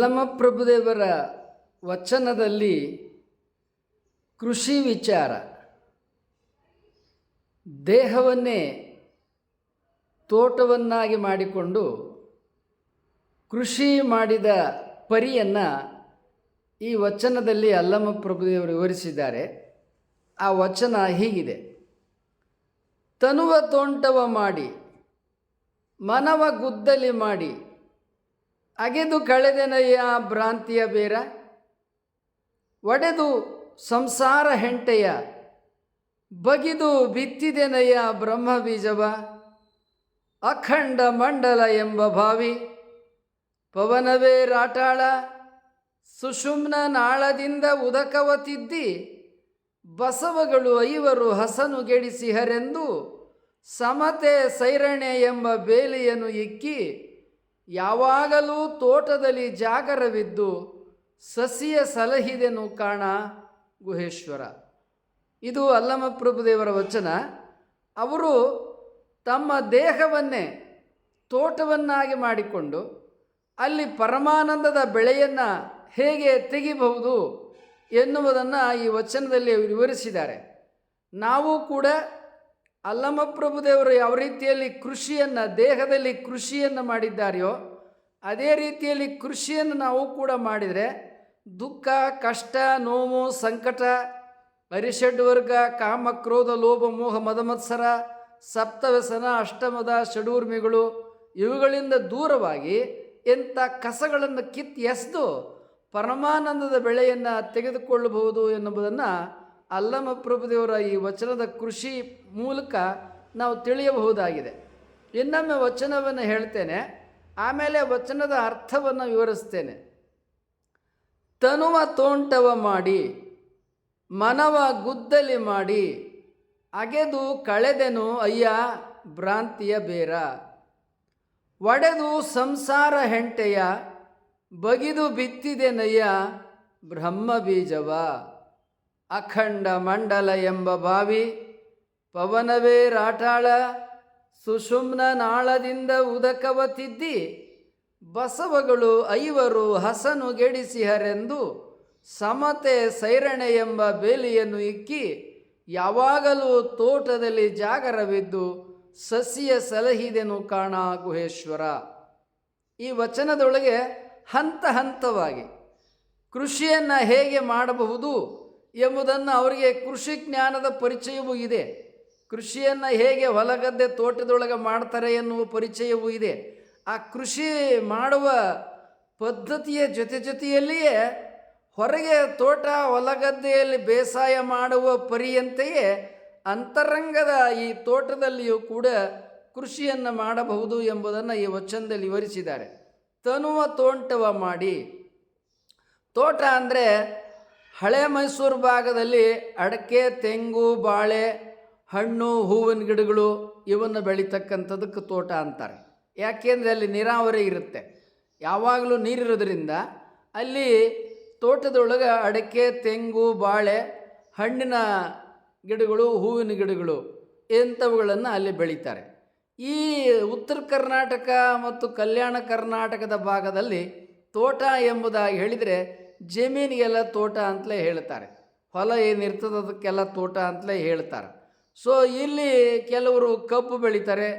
ಅಲ್ಲಮ ಪ್ರಭುದೇವರ ವಚನದಲ್ಲಿ ಕೃಷಿ ವಿಚಾರ. ದೇಹವನ್ನೇ ತೋಟವನ್ನಾಗಿ ಮಾಡಿಕೊಂಡು ಕೃಷಿ ಮಾಡಿದ ಪರಿಯನ್ನು ಈ ವಚನದಲ್ಲಿ ಅಲ್ಲಮ ಪ್ರಭುದೇವರು ವಿವರಿಸಿದ್ದಾರೆ. ಆ ವಚನ ಹೀಗಿದೆ. ತನುವ ತೋಂಟವ ಮಾಡಿ, ಮನವ ಗುದ್ದಲಿ ಮಾಡಿ ಅಗೆದು ಕಳೆದೆನಯ್ಯ ಭ್ರಾಂತಿಯ ಬೇರ? ಒಡೆದು ಸಂಸಾರ ಹೆಂಟೆಯ? ಬಗಿದು ಬಿತ್ತಿದೆನಯ್ಯ ಬ್ರಹ್ಮ ಬೀಜವ? ಅಖಂಡ ಮಂಡಲ ಎಂಬ ಭಾವಿ? ಪವನವೇ ರಾಟಾಳ? ಸುಷುಮ್ನ ನಾಳದಿಂದ ಉದಕವ ತಿದ್ದಿ? ಬಸವಗಳು ಐವರು ಹಸನು ಗೆಡಿಸಿಹರೆಂದು ಸಮತೆ ಸೈರಣೆ ಎಂಬ ಬೇಲಿಯನ್ನು ಇಕ್ಕಿ ಯಾವಾಗಲೂ ತೋಟದಲ್ಲಿ ಜಾಗರವಿದ್ದು ಸಸಿಯ ಸಲಹಿದೆನು ಕಾಣ ಗುಹೇಶ್ವರ. ಇದು ಅಲ್ಲಮಪ್ರಭುದೇವರ ವಚನ. ಅವರು ತಮ್ಮ ದೇಹವನ್ನೇ ತೋಟವನ್ನಾಗಿ ಮಾಡಿಕೊಂಡು ಅಲ್ಲಿ ಪರಮಾನಂದದ ಬೆಳೆಯನ್ನು ಹೇಗೆ ತೆಗಿಬಹುದು ಎನ್ನುವುದನ್ನು ಈ ವಚನದಲ್ಲಿ ವಿವರಿಸಿದ್ದಾರೆ. ನಾವು ಕೂಡ ಅಲ್ಲಮ ಪ್ರಭುದೇವರು ಯಾವ ರೀತಿಯಲ್ಲಿ ಕೃಷಿಯನ್ನು, ದೇಹದಲ್ಲಿ ಕೃಷಿಯನ್ನು ಮಾಡಿದ್ದಾರೆಯೋ, ಅದೇ ರೀತಿಯಲ್ಲಿ ಕೃಷಿಯನ್ನು ನಾವು ಕೂಡ ಮಾಡಿದರೆ ದುಃಖ, ಕಷ್ಟ, ನೋವು, ಸಂಕಟ ಅರಿಷಡ್ವರ್ಗ ಕಾಮ, ಕ್ರೋಧ, ಲೋಭ, ಮೋಹ, ಮದಮತ್ಸರ, ಸಪ್ತವ್ಯಸನ, ಅಷ್ಟಮದ, ಷಡೂರ್ಮಿಗಳು ಇವುಗಳಿಂದ ದೂರವಾಗಿ ಎಂಥ ಕಸಗಳನ್ನು ಕಿತ್ತು ಎಸೆದು ಪರಮಾನಂದದ ಬೆಳೆಯನ್ನು ತೆಗೆದುಕೊಳ್ಳಬಹುದು ಎನ್ನುವುದನ್ನು ಅಲ್ಲಮ ಪ್ರಭುದೇವರ ಈ ವಚನದ ಕೃಷಿ ಮೂಲಕ ನಾವು ತಿಳಿಯಬಹುದಾಗಿದೆ. ಇನ್ನೊಮ್ಮೆ ವಚನವನ್ನು ಹೇಳ್ತೇನೆ, ಆಮೇಲೆ ವಚನದ ಅರ್ಥವನ್ನು ವಿವರಿಸ್ತೇನೆ. ತನುವ ತೋಂಟವ ಮಾಡಿ, ಮನವ ಗುದ್ದಲಿ ಮಾಡಿ, ಅಗೆದು ಕಳೆದೆನು ಅಯ್ಯ ಭ್ರಾಂತಿಯ ಬೇರ. ಒಡೆದು ಸಂಸಾರ ಹೆಂಟೆಯ, ಬಗಿದು ಬಿತ್ತಿದೆನಯ್ಯ ಬ್ರಹ್ಮ ಬೀಜವ. ಅಖಂಡ ಮಂಡಲ ಎಂಬ ಬಾವಿ ಪವನವೇ ರಾಟಾಳ ಸುಷುಮ್ನ ನಾಳದಿಂದ ಉದಕವ ತಿದ್ದಿ ಬಸವಗಳು ಐವರು ಹಸನು ಗೆಡಿಸಿಹರೆಂದು ಸಮತೆ ಸೈರಣೆ ಎಂಬ ಬೇಲಿಯನ್ನು ಇಕ್ಕಿ ಯಾವಾಗಲೂ ತೋಟದಲ್ಲಿ ಜಾಗರವಿದ್ದು ಸಸಿಯ ಸಲಹಿದೆನು ಕಾಣ ಗುಹೇಶ್ವರ. ಈ ವಚನದೊಳಗೆ ಹಂತ ಹಂತವಾಗಿ ಕೃಷಿಯನ್ನು ಹೇಗೆ ಮಾಡಬಹುದು? ಎಂಬುದನ್ನು ಅವರಿಗೆ ಕೃಷಿ ಜ್ಞಾನದ ಪರಿಚಯವೂ ಇದೆ. ಕೃಷಿಯನ್ನು ಹೇಗೆ ಹೊಲಗದ್ದೆ ತೋಟದೊಳಗೆ ಮಾಡ್ತಾರೆ ಎನ್ನುವ ಪರಿಚಯವೂ ಇದೆ. ಆ ಕೃಷಿ ಮಾಡುವ ಪದ್ಧತಿಯ ಜೊತೆ ಜೊತೆಯಲ್ಲಿಯೇ ಹೊರಗೆ ತೋಟ ಹೊಲಗದ್ದೆಯಲ್ಲಿ ಬೇಸಾಯ ಮಾಡುವ ಪರಿಯಂತೆಯೇ ಅಂತರಂಗದ ಈ ತೋಟದಲ್ಲಿಯೂ ಕೂಡ ಕೃಷಿಯನ್ನು ಮಾಡಬಹುದು ಎಂಬುದನ್ನು ಈ ವಚನದಲ್ಲಿ ವಿವರಿಸಿದ್ದಾರೆ. ತನುವ ತೋಂಟವ ಮಾಡಿ. ತೋಟ ಅಂದರೆ ಹಳೆ ಮೈಸೂರು ಭಾಗದಲ್ಲಿ ಅಡಕೆ, ತೆಂಗು, ಬಾಳೆ, ಹಣ್ಣು, ಹೂವಿನ ಗಿಡಗಳು ಇವನ್ನು ಬೆಳೀತಕ್ಕಂಥದಕ್ಕೆ ತೋಟ ಅಂತಾರೆ. ಯಾಕೆಂದರೆ ಅಲ್ಲಿ ನೀರಾವರಿ ಇರುತ್ತೆ. ಯಾವಾಗಲೂ ನೀರಿರೋದ್ರಿಂದ ಅಲ್ಲಿ ತೋಟದೊಳಗೆ ಅಡಕೆ, ತೆಂಗು, ಬಾಳೆ, ಹಣ್ಣಿನ ಗಿಡಗಳು, ಹೂವಿನ ಗಿಡಗಳು ಇಂಥವುಗಳನ್ನು ಅಲ್ಲಿ ಬೆಳೀತಾರೆ. ಈ ಉತ್ತರ ಕರ್ನಾಟಕ ಮತ್ತು ಕಲ್ಯಾಣ ಕರ್ನಾಟಕದ ಭಾಗದಲ್ಲಿ ತೋಟ ಎಂಬುದಾಗಿ ಹೇಳಿದರೆ ಜಮೀನಿಗೆಲ್ಲ ತೋಟ ಅಂತಲೇ ಹೇಳ್ತಾರೆ. ಹೊಲ ಏನಿರ್ತದೆ ಅದಕ್ಕೆಲ್ಲ ತೋಟ ಅಂತಲೇ ಹೇಳ್ತಾರೆ. ಸೊ ಇಲ್ಲಿ ಕೆಲವರು ಕಬ್ಬು ಬೆಳೀತಾರೆ,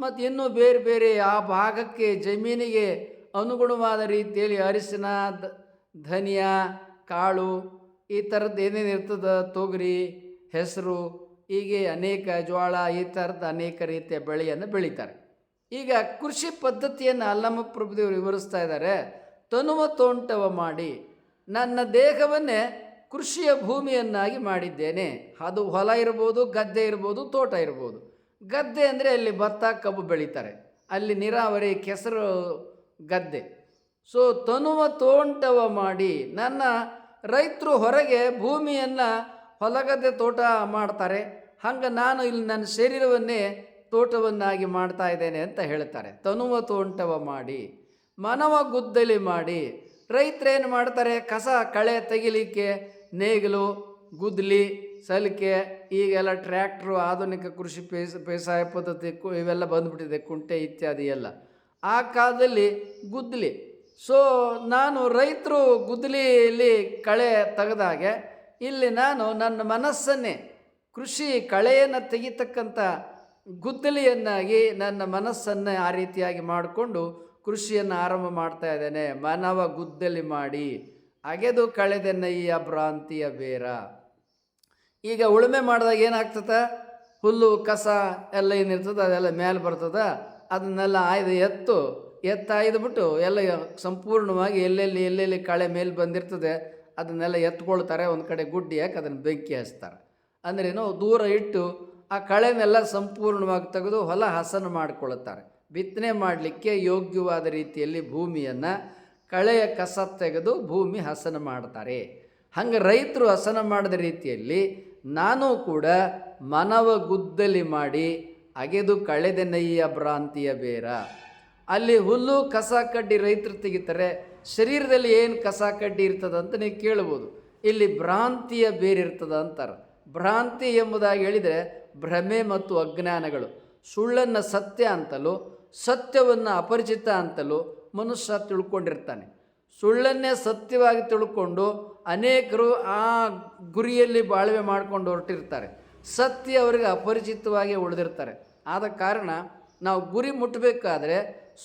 ಮತ್ತು ಇನ್ನೂ ಬೇರೆ ಬೇರೆ ಆ ಭಾಗಕ್ಕೆ ಜಮೀನಿಗೆ ಅನುಗುಣವಾದ ರೀತಿಯಲ್ಲಿ ಅರಿಶಿನ ಧನಿಯಾ, ಕಾಳು ಈ ಥರದ್ದು ಏನೇನು ಇರ್ತದೆ, ತೊಗರಿ, ಹೆಸರು, ಹೀಗೆ ಅನೇಕ ಜೋಳ ಈ ಥರದ ಅನೇಕ ರೀತಿಯ ಬೆಳೆಯನ್ನು ಬೆಳೀತಾರೆ. ಈಗ ಕೃಷಿ ಪದ್ಧತಿಯನ್ನು ಅಲ್ಲಮ್ಮ ಪ್ರಭುದೇವರು ವಿವರಿಸ್ತಾ ಇದ್ದಾರೆ. ತನುವ ತೋಂಟವ ಮಾಡಿ ನನ್ನ ದೇಹವನ್ನೇ ಕೃಷಿಯ ಭೂಮಿಯನ್ನಾಗಿ ಮಾಡಿದ್ದೇನೆ. ಅದು ಹೊಲ ಇರ್ಬೋದು, ಗದ್ದೆ ಇರ್ಬೋದು, ತೋಟ ಇರ್ಬೋದು. ಗದ್ದೆ ಅಂದರೆ ಅಲ್ಲಿ ಭತ್ತ, ಕಬ್ಬು ಬೆಳೀತಾರೆ. ಅಲ್ಲಿ ನೀರಾವರಿ, ಕೆಸರು, ಗದ್ದೆ. ಸೊ ತನುವ ತೋಂಟವ ಮಾಡಿ ನನ್ನ ರೈತರು ಹೊರಗೆ ಭೂಮಿಯನ್ನು ಹೊಲಗದ್ದೆ ತೋಟ ಮಾಡ್ತಾರೆ. ಹಂಗೆ ನಾನು ಇಲ್ಲಿ ನನ್ನ ಶರೀರವನ್ನೇ ತೋಟವನ್ನಾಗಿ ಮಾಡ್ತಾ ಇದ್ದೇನೆ ಅಂತ ಹೇಳ್ತಾರೆ. ತನುವ ತೋಂಟವ ಮಾಡಿ, ಮನವ ಗುದ್ದಲಿ ಮಾಡಿ ರೈತರೇನು ಮಾಡ್ತಾರೆ? ಕಸ ಕಳೆ ತೆಗಿಲಿಕ್ಕೆ ನೇಗಿಲು, ಗುದ್ಲಿ, ಸಲಿಕೆ, ಈಗೆಲ್ಲ ಟ್ರ್ಯಾಕ್ಟ್ರು, ಆಧುನಿಕ ಕೃಷಿ ಬೇಸ ಬೇಸಾಯ ಪದ್ಧತಿ ಕು- ಇವೆಲ್ಲ ಬಂದುಬಿಟ್ಟಿದೆ, ಕುಂಟೆ ಇತ್ಯಾದಿ ಎಲ್ಲ. ಆ ಕಾಲದಲ್ಲಿ ಗುದ್ಲಿ. ಸೊ, ನಾನು ರೈತರು ಗುದ್ಲಿಯಲ್ಲಿ ಕಳೆ ತೆಗೆದಾಗೆ, ಇಲ್ಲಿ ನಾನು ನನ್ನ ಮನಸ್ಸನ್ನೇ ಕೃಷಿ ಕಳೆಯನ್ನು ತೆಗಿತಕ್ಕಂಥ ಗುದ್ದಲಿಯನ್ನಾಗಿ ನನ್ನ ಮನಸ್ಸನ್ನು ಆ ರೀತಿಯಾಗಿ ಮಾಡಿಕೊಂಡು ಕೃಷಿಯನ್ನು ಆರಂಭ ಮಾಡ್ತಾ ಇದ್ದೇನೆ. ಮನವ ಗುದ್ದಲಿ ಮಾಡಿ ಅಗೆದು ಕಳೆದೆನ್ನಯ್ಯ ಭ್ರಾಂತಿಯ ಬೇರ. ಈಗ ಉಳುಮೆ ಮಾಡಿದಾಗ ಏನಾಗ್ತದೆ? ಹುಲ್ಲು, ಕಸ ಎಲ್ಲ ಏನಿರ್ತದೆ? ಅದೆಲ್ಲ ಮೇಲೆ ಬರ್ತದ. ಅದನ್ನೆಲ್ಲ ಆಯ್ದು ಎತ್ತು ಎತ್ತಾಯ್ದುಬಿಟ್ಟು ಎಲ್ಲ ಸಂಪೂರ್ಣವಾಗಿ ಎಲ್ಲೆಲ್ಲಿ ಎಲ್ಲೆಲ್ಲಿ ಕಳೆ ಮೇಲೆ ಬಂದಿರ್ತದೆ, ಅದನ್ನೆಲ್ಲ ಎತ್ಕೊಳ್ತಾರೆ. ಒಂದು ಕಡೆ ಗುಡ್ಡಿ ಹಾಕಿ ಅದನ್ನು ಬೆಂಕಿ ಹಚ್ತಾರೆ. ಅಂದ್ರೇನು ದೂರ ಇಟ್ಟು ಆ ಕಳೆನೆಲ್ಲ ಸಂಪೂರ್ಣವಾಗಿ ತೆಗೆದು ಹೊಲ ಹಸನ ಮಾಡಿಕೊಳ್ಳುತ್ತಾರೆ ಬಿತ್ತನೆ ಮಾಡಲಿಕ್ಕೆ ಯೋಗ್ಯವಾದ ರೀತಿಯಲ್ಲಿ ಭೂಮಿಯನ್ನು ಕಳೆಯ ಕಸ ತೆಗೆದು ಭೂಮಿ ಹಸನ ಮಾಡ್ತಾರೆ. ಹಂಗೆ ರೈತರು ಹಸನ ಮಾಡಿದ ರೀತಿಯಲ್ಲಿ ನಾನು ಕೂಡ ಮನವ ಗುದ್ದಲಿ ಮಾಡಿ ಅಗೆದು ಕಳೆದ ನೈಯ ಭ್ರಾಂತಿಯ ಬೇರ. ಅಲ್ಲಿ ಹುಲ್ಲು ಕಸ ಕಡ್ಡಿ ರೈತರು ತೆಗಿತಾರೆ, ಶರೀರದಲ್ಲಿ ಏನು ಕಸ ಕಡ್ಡಿ ಇರ್ತದ ಅಂತ ನೀವು ಕೇಳ್ಬೋದು. ಇಲ್ಲಿ ಭ್ರಾಂತಿಯ ಬೇರಿರ್ತದ ಅಂತಾರೆ. ಭ್ರಾಂತಿ ಎಂಬುದಾಗಿ ಹೇಳಿದರೆ ಭ್ರಮೆ ಮತ್ತು ಅಜ್ಞಾನಗಳು. ಸುಳ್ಳನ್ನು ಸತ್ಯ ಅಂತಲೂ ಸತ್ಯವನ್ನು ಅಪರಿಚಿತ ಅಂತಲೂ ಮನುಷ್ಯ ತಿಳ್ಕೊಂಡಿರ್ತಾನೆ. ಸುಳ್ಳನ್ನೇ ಸತ್ಯವಾಗಿ ತಿಳ್ಕೊಂಡು ಅನೇಕರು ಆ ಗುರಿಯಲ್ಲಿ ಬಾಳ್ವೆ ಮಾಡ್ಕೊಂಡು ಹೊರಟಿರ್ತಾರೆ. ಸತ್ಯ ಅವರಿಗೆ ಅಪರಿಚಿತವಾಗಿ ಉಳಿದಿರ್ತಾರೆ. ಆದ ಕಾರಣ ನಾವು ಗುರಿ ಮುಟ್ಟಬೇಕಾದ್ರೆ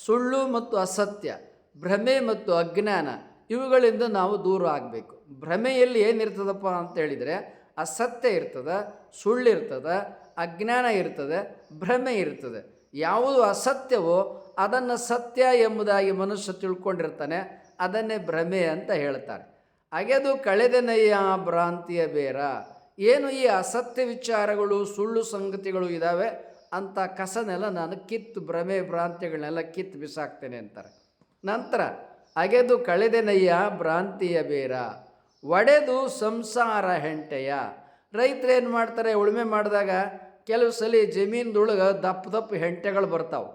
ಸುಳ್ಳು ಮತ್ತು ಅಸತ್ಯ, ಭ್ರಮೆ ಮತ್ತು ಅಜ್ಞಾನ ಇವುಗಳಿಂದ ನಾವು ದೂರ ಆಗಬೇಕು. ಭ್ರಮೆಯಲ್ಲಿ ಏನಿರ್ತದಪ್ಪ ಅಂತ ಹೇಳಿದರೆ ಅಸತ್ಯ ಇರ್ತದೆ, ಸುಳ್ಳಿರ್ತದೆ, ಅಜ್ಞಾನ ಇರ್ತದೆ, ಭ್ರಮೆ ಇರ್ತದೆ. ಯಾವುದು ಅಸತ್ಯವೋ ಅದನ್ನು ಸತ್ಯ ಎಂಬುದಾಗಿ ಮನುಷ್ಯ ತಿಳ್ಕೊಂಡಿರ್ತಾನೆ, ಅದನ್ನೇ ಭ್ರಮೆ ಅಂತ ಹೇಳ್ತಾರೆ. ಅಗೆದು ಕಳೆದನಯ್ಯ ಭ್ರಾಂತಿಯ ಬೇರ. ಏನು ಈ ಅಸತ್ಯ ವಿಚಾರಗಳು, ಸುಳ್ಳು ಸಂಗತಿಗಳು ಇದ್ದಾವೆ ಅಂತ ಕಸನೆಲ್ಲ ನಾನು ಕಿತ್ತು, ಭ್ರಮೆ, ಭ್ರಾಂತಿಗಳನ್ನೆಲ್ಲ ಕಿತ್ತು ಬಿಸಾಕ್ತೇನೆ ಅಂತಾರೆ. ನಂತರ, ಅಗೆದು ಕಳೆದೆನಯ್ಯ ಭ್ರಾಂತಿಯ ಬೇರ. ಒಡೆದು ಸಂಸಾರ ಹೆಂಟೆಯ. ರೈತರು ಏನು ಮಾಡ್ತಾರೆ, ಉಳುಮೆ ಮಾಡಿದಾಗ ಕೆಲವು ಸಲ ಜಮೀನ್ದೊಳಗೆ ದಪ್ಪ ದಪ್ಪ ಹೆಂಟೆಗಳು ಬರ್ತಾವೆ.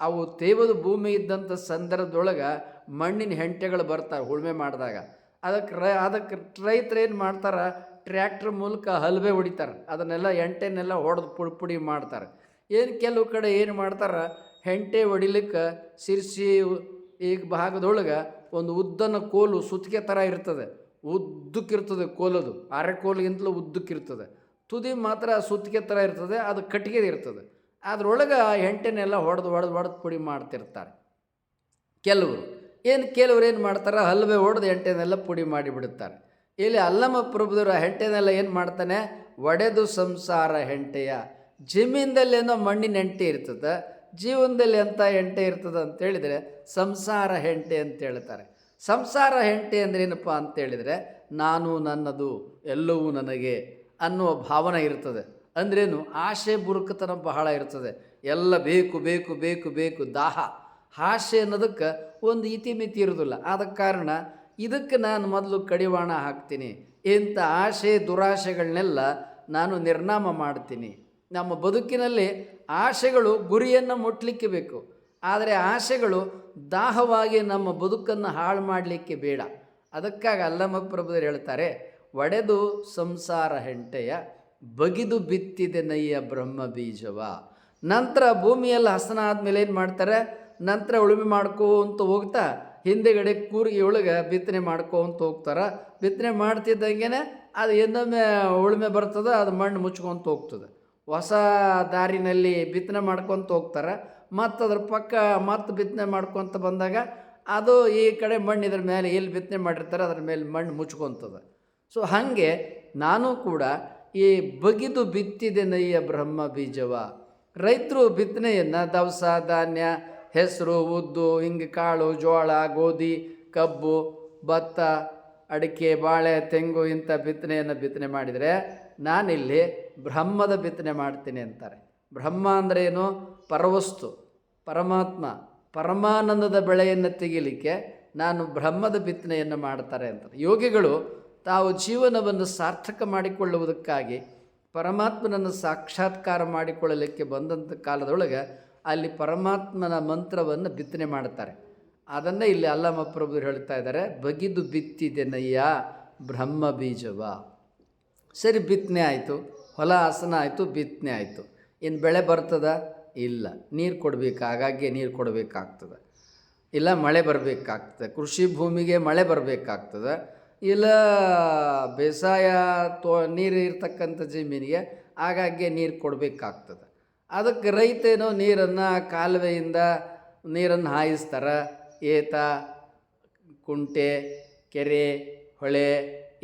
ಅವು ತೇವದ ಭೂಮಿ ಇದ್ದಂಥ ಸಂದರ್ಭದೊಳಗೆ ಮಣ್ಣಿನ ಹೆಂಟೆಗಳು ಬರ್ತಾವೆ ಉಳುಮೆ ಮಾಡಿದಾಗ. ಅದಕ್ಕೆ ರ ಅದಕ್ಕೆ ರೈತರು ಏನು ಮಾಡ್ತಾರೆ? ಟ್ರ್ಯಾಕ್ಟ್ರ್ ಮೂಲಕ ಹಲ್ವೆ ಹೊಡಿತಾರೆ. ಅದನ್ನೆಲ್ಲ ಎಂಟೆನೆಲ್ಲ ಹೊಡೆದು ಪುಡಿ ಪುಡಿ ಮಾಡ್ತಾರೆ. ಏನು ಕೆಲವು ಕಡೆ ಏನು ಮಾಡ್ತಾರೆ? ಹೆಂಟೆ ಹೊಡಿಲಿಕ್ಕೆ ಸಿರ್ಸಿ ಈಗ ಭಾಗದೊಳಗೆ ಒಂದು ಉದ್ದನ ಕೋಲು ಸುತ್ತಿಗೆ ಥರ ಇರ್ತದೆ. ಉದ್ದಕ್ಕಿರ್ತದೆ ಕೋಲದು. ಅರೆ ಕೋಲಿಗಿಂತಲೂ ಉದ್ದಕ್ಕಿರ್ತದೆ. ತುದಿ ಮಾತ್ರ ಸುತ್ತಿಗೆ ಥರ ಇರ್ತದೆ, ಅದು ಕಟ್ಟಿಗೆ ಇರ್ತದೆ. ಅದರೊಳಗೆ ಆ ಹೆಂಟೆನೆಲ್ಲ ಹೊಡೆದು ಹೊಡೆದು ಹೊಡೆದು ಪುಡಿ ಮಾಡ್ತಿರ್ತಾರೆ. ಕೆಲವರು. ಏನು ಕೆಲವ್ರು ಏನು ಮಾಡ್ತಾರೆ? ಹಲ್ವೆ ಹೊಡೆದು ಹೆಂಟೆನೆಲ್ಲ ಪುಡಿ ಮಾಡಿಬಿಡುತ್ತಾರೆ. ಇಲ್ಲಿ ಅಲ್ಲಮ್ಮ ಪ್ರಭುದವರು ಆ ಹೆಂಟೆನೆಲ್ಲ ಏನು ಮಾಡ್ತಾನೆ? ಒಡೆದು ಸಂಸಾರ ಹೆಂಟೆಯ. ಜಮೀನದಲ್ಲೇನೋ ಮಣ್ಣಿನ ಹೆಂಟೆ ಇರ್ತದೆ, ಜೀವನದಲ್ಲಿ ಎಂಥ ಹೆಂಟೆ ಇರ್ತದೆ ಅಂತೇಳಿದರೆ ಸಂಸಾರ ಹೆಂಟೆ ಅಂತ ಹೇಳ್ತಾರೆ. ಸಂಸಾರ ಹೆಂಟೆ ಅಂದ್ರೆ ಏನಪ್ಪ ಅಂತ ಹೇಳಿದರೆ, ನಾನು ನನ್ನದು, ಎಲ್ಲವೂ ನನಗೆ. ಅನ್ನುವ ಭಾವನೆ ಇರ್ತದೆ. ಅಂದ್ರೇನು ಆಶೆ ಬುರುಕತನ ಬಹಳ ಇರ್ತದೆ. ಎಲ್ಲ ಬೇಕು ಬೇಕು ಬೇಕು ಬೇಕು, ದಾಹ. ಆಶೆ ಅನ್ನೋದಕ್ಕೆ ಒಂದು ಇತಿಮಿತಿ ಇರೋದಿಲ್ಲ. ಆದ ಕಾರಣ ಇದಕ್ಕೆ ನಾನು ಮೊದಲು ಕಡಿವಾಣ ಹಾಕ್ತೀನಿ. ಇಂಥ ಆಶೆ ದುರಾಶೆಗಳನ್ನೆಲ್ಲ ನಾನು ನಿರ್ನಾಮ ಮಾಡ್ತೀನಿ. ನಮ್ಮ ಬದುಕಿನಲ್ಲಿ ಆಶೆಗಳು ಗುರಿಯನ್ನು ಮುಟ್ಲಿಕ್ಕೆ ಬೇಕು. ಆದರೆ ಆಶೆಗಳು ದಾಹವಾಗಿ ನಮ್ಮ ಬದುಕನ್ನು ಹಾಳು ಮಾಡಲಿಕ್ಕೆ ಬೇಡ. ಅದಕ್ಕಾಗಿ ಅಲ್ಲಮ ಪ್ರಭುದರು ಹೇಳ್ತಾರೆ ಒಡೆದು ಸಂಸಾರ ಹೆಂಟೆಯ ಬಗಿದು ಬಿತ್ತಿದೆ ನಯ್ಯ ಬ್ರಹ್ಮ ಬೀಜವ. ನಂತರ ಭೂಮಿಯಲ್ಲಿ ಹಸನ ಆದಮೇಲೆ ಏನು ಮಾಡ್ತಾರೆ? ನಂತರ ಉಳುಮೆ ಮಾಡ್ಕೋಂತ ಹೋಗ್ತಾ ಹಿಂದೆಗಡೆ ಕೂರ್ಗಿ ಒಳಗೆ ಬಿತ್ತನೆ ಮಾಡ್ಕೊಂತ ಹೋಗ್ತಾರೆ. ಬಿತ್ತನೆ ಮಾಡ್ತಿದ್ದಂಗೆ ಅದು ಇನ್ನೊಮ್ಮೆ ಉಳುಮೆ ಬರ್ತದೆ, ಅದು ಮಣ್ಣು ಮುಚ್ಕೊಂತ ಹೋಗ್ತದೆ. ಹೊಸ ದಾರಿನಲ್ಲಿ ಬಿತ್ತನೆ ಮಾಡ್ಕೊತ ಹೋಗ್ತಾರೆ. ಮತ್ತು ಅದ್ರ ಪಕ್ಕ ಮತ್ತೆ ಬಿತ್ತನೆ ಮಾಡ್ಕೊತ ಬಂದಾಗ ಅದು ಈ ಕಡೆ ಮಣ್ಣು ಇದ್ರ ಮೇಲೆ ಎಲ್ಲಿ ಬಿತ್ತನೆ ಮಾಡಿರ್ತಾರೆ, ಅದ್ರ ಮೇಲೆ ಮಣ್ಣು ಮುಚ್ಕೊತದೆ. ಸೊ ಹಾಗೆ ನಾನು ಕೂಡ ಈ ಬಗಿದು ಬಿತ್ತಿದೆ ನಯ್ಯ ಬ್ರಹ್ಮ ಬೀಜವ. ರೈತರು ಬಿತ್ತನೆಯನ್ನು ದವಸ ಧಾನ್ಯ ಹೆಸರು, ಉದ್ದು, ಹಿಂಗೆ ಕಾಳು, ಜೋಳ, ಗೋಧಿ, ಕಬ್ಬು, ಭತ್ತ, ಅಡಿಕೆ, ಬಾಳೆ, ತೆಂಗು ಇಂಥ ಬಿತ್ತನೆಯನ್ನು ಬಿತ್ತನೆ ಮಾಡಿದರೆ ನಾನಿಲ್ಲಿ ಬ್ರಹ್ಮದ ಬಿತ್ತನೆ ಮಾಡ್ತೀನಿ ಅಂತಾರೆ. ಬ್ರಹ್ಮ ಅಂದರೆ ಏನು? ಪರವಸ್ತು, ಪರಮಾತ್ಮ, ಪರಮಾನಂದದ ಬೆಳೆಯನ್ನು ತೆಗಿಲಿಕ್ಕೆ ನಾನು ಬ್ರಹ್ಮದ ಬಿತ್ತನೆಯನ್ನು ಮಾಡ್ತಾರೆ ಅಂತಾರೆ. ಯೋಗಿಗಳು ತಾವು ಜೀವನವನ್ನು ಸಾರ್ಥಕ ಮಾಡಿಕೊಳ್ಳುವುದಕ್ಕಾಗಿ ಪರಮಾತ್ಮನನ್ನು ಸಾಕ್ಷಾತ್ಕಾರ ಮಾಡಿಕೊಳ್ಳಲಿಕ್ಕೆ ಬಂದಂಥ ಕಾಲದೊಳಗೆ ಅಲ್ಲಿ ಪರಮಾತ್ಮನ ಮಂತ್ರವನ್ನು ಬಿತ್ತನೆ ಮಾಡ್ತಾರೆ ಅದನ್ನು ಇಲ್ಲಿ ಅಲ್ಲಮ್ಮ ಪ್ರಭುರು ಹೇಳ್ತಾ ಇದ್ದಾರೆ, ಬಗಿದು ಬಿತ್ತಿದೆ ನಯ್ಯ ಬ್ರಹ್ಮ ಬೀಜವ. ಸರಿ, ಬಿತ್ತನೆ ಆಯಿತು, ಹೊಲ ಆಸನ ಆಯಿತು, ಬಿತ್ತನೆ ಆಯಿತು. ಇನ್ನು ಬೆಳೆ ಬರ್ತದ? ಇಲ್ಲ. ನೀರು ಕೊಡಬೇಕು ಹಾಗಾಗಿ ನೀರು ಕೊಡಬೇಕಾಗ್ತದೆ. ಇಲ್ಲ, ಮಳೆ ಬರಬೇಕಾಗ್ತದೆ. ಕೃಷಿ ಭೂಮಿಗೆ ಮಳೆ ಬರಬೇಕಾಗ್ತದೆ. ಇಲ್ಲ ಬೇಸಾಯ ತೋ ನೀರು ಇರ್ತಕ್ಕಂಥ ಜಮೀನಿಗೆ ಆಗಾಗ್ಗೆ ನೀರು ಕೊಡಬೇಕಾಗ್ತದೆ. ಅದಕ್ಕೆ ರೈತ ಏನೋ ನೀರನ್ನು ಕಾಲುವೆಯಿಂದ ನೀರನ್ನು ಹಾಯಿಸ್ತಾರೆ. ಏತ, ಕುಂಟೆ, ಕೆರೆ, ಹೊಳೆ,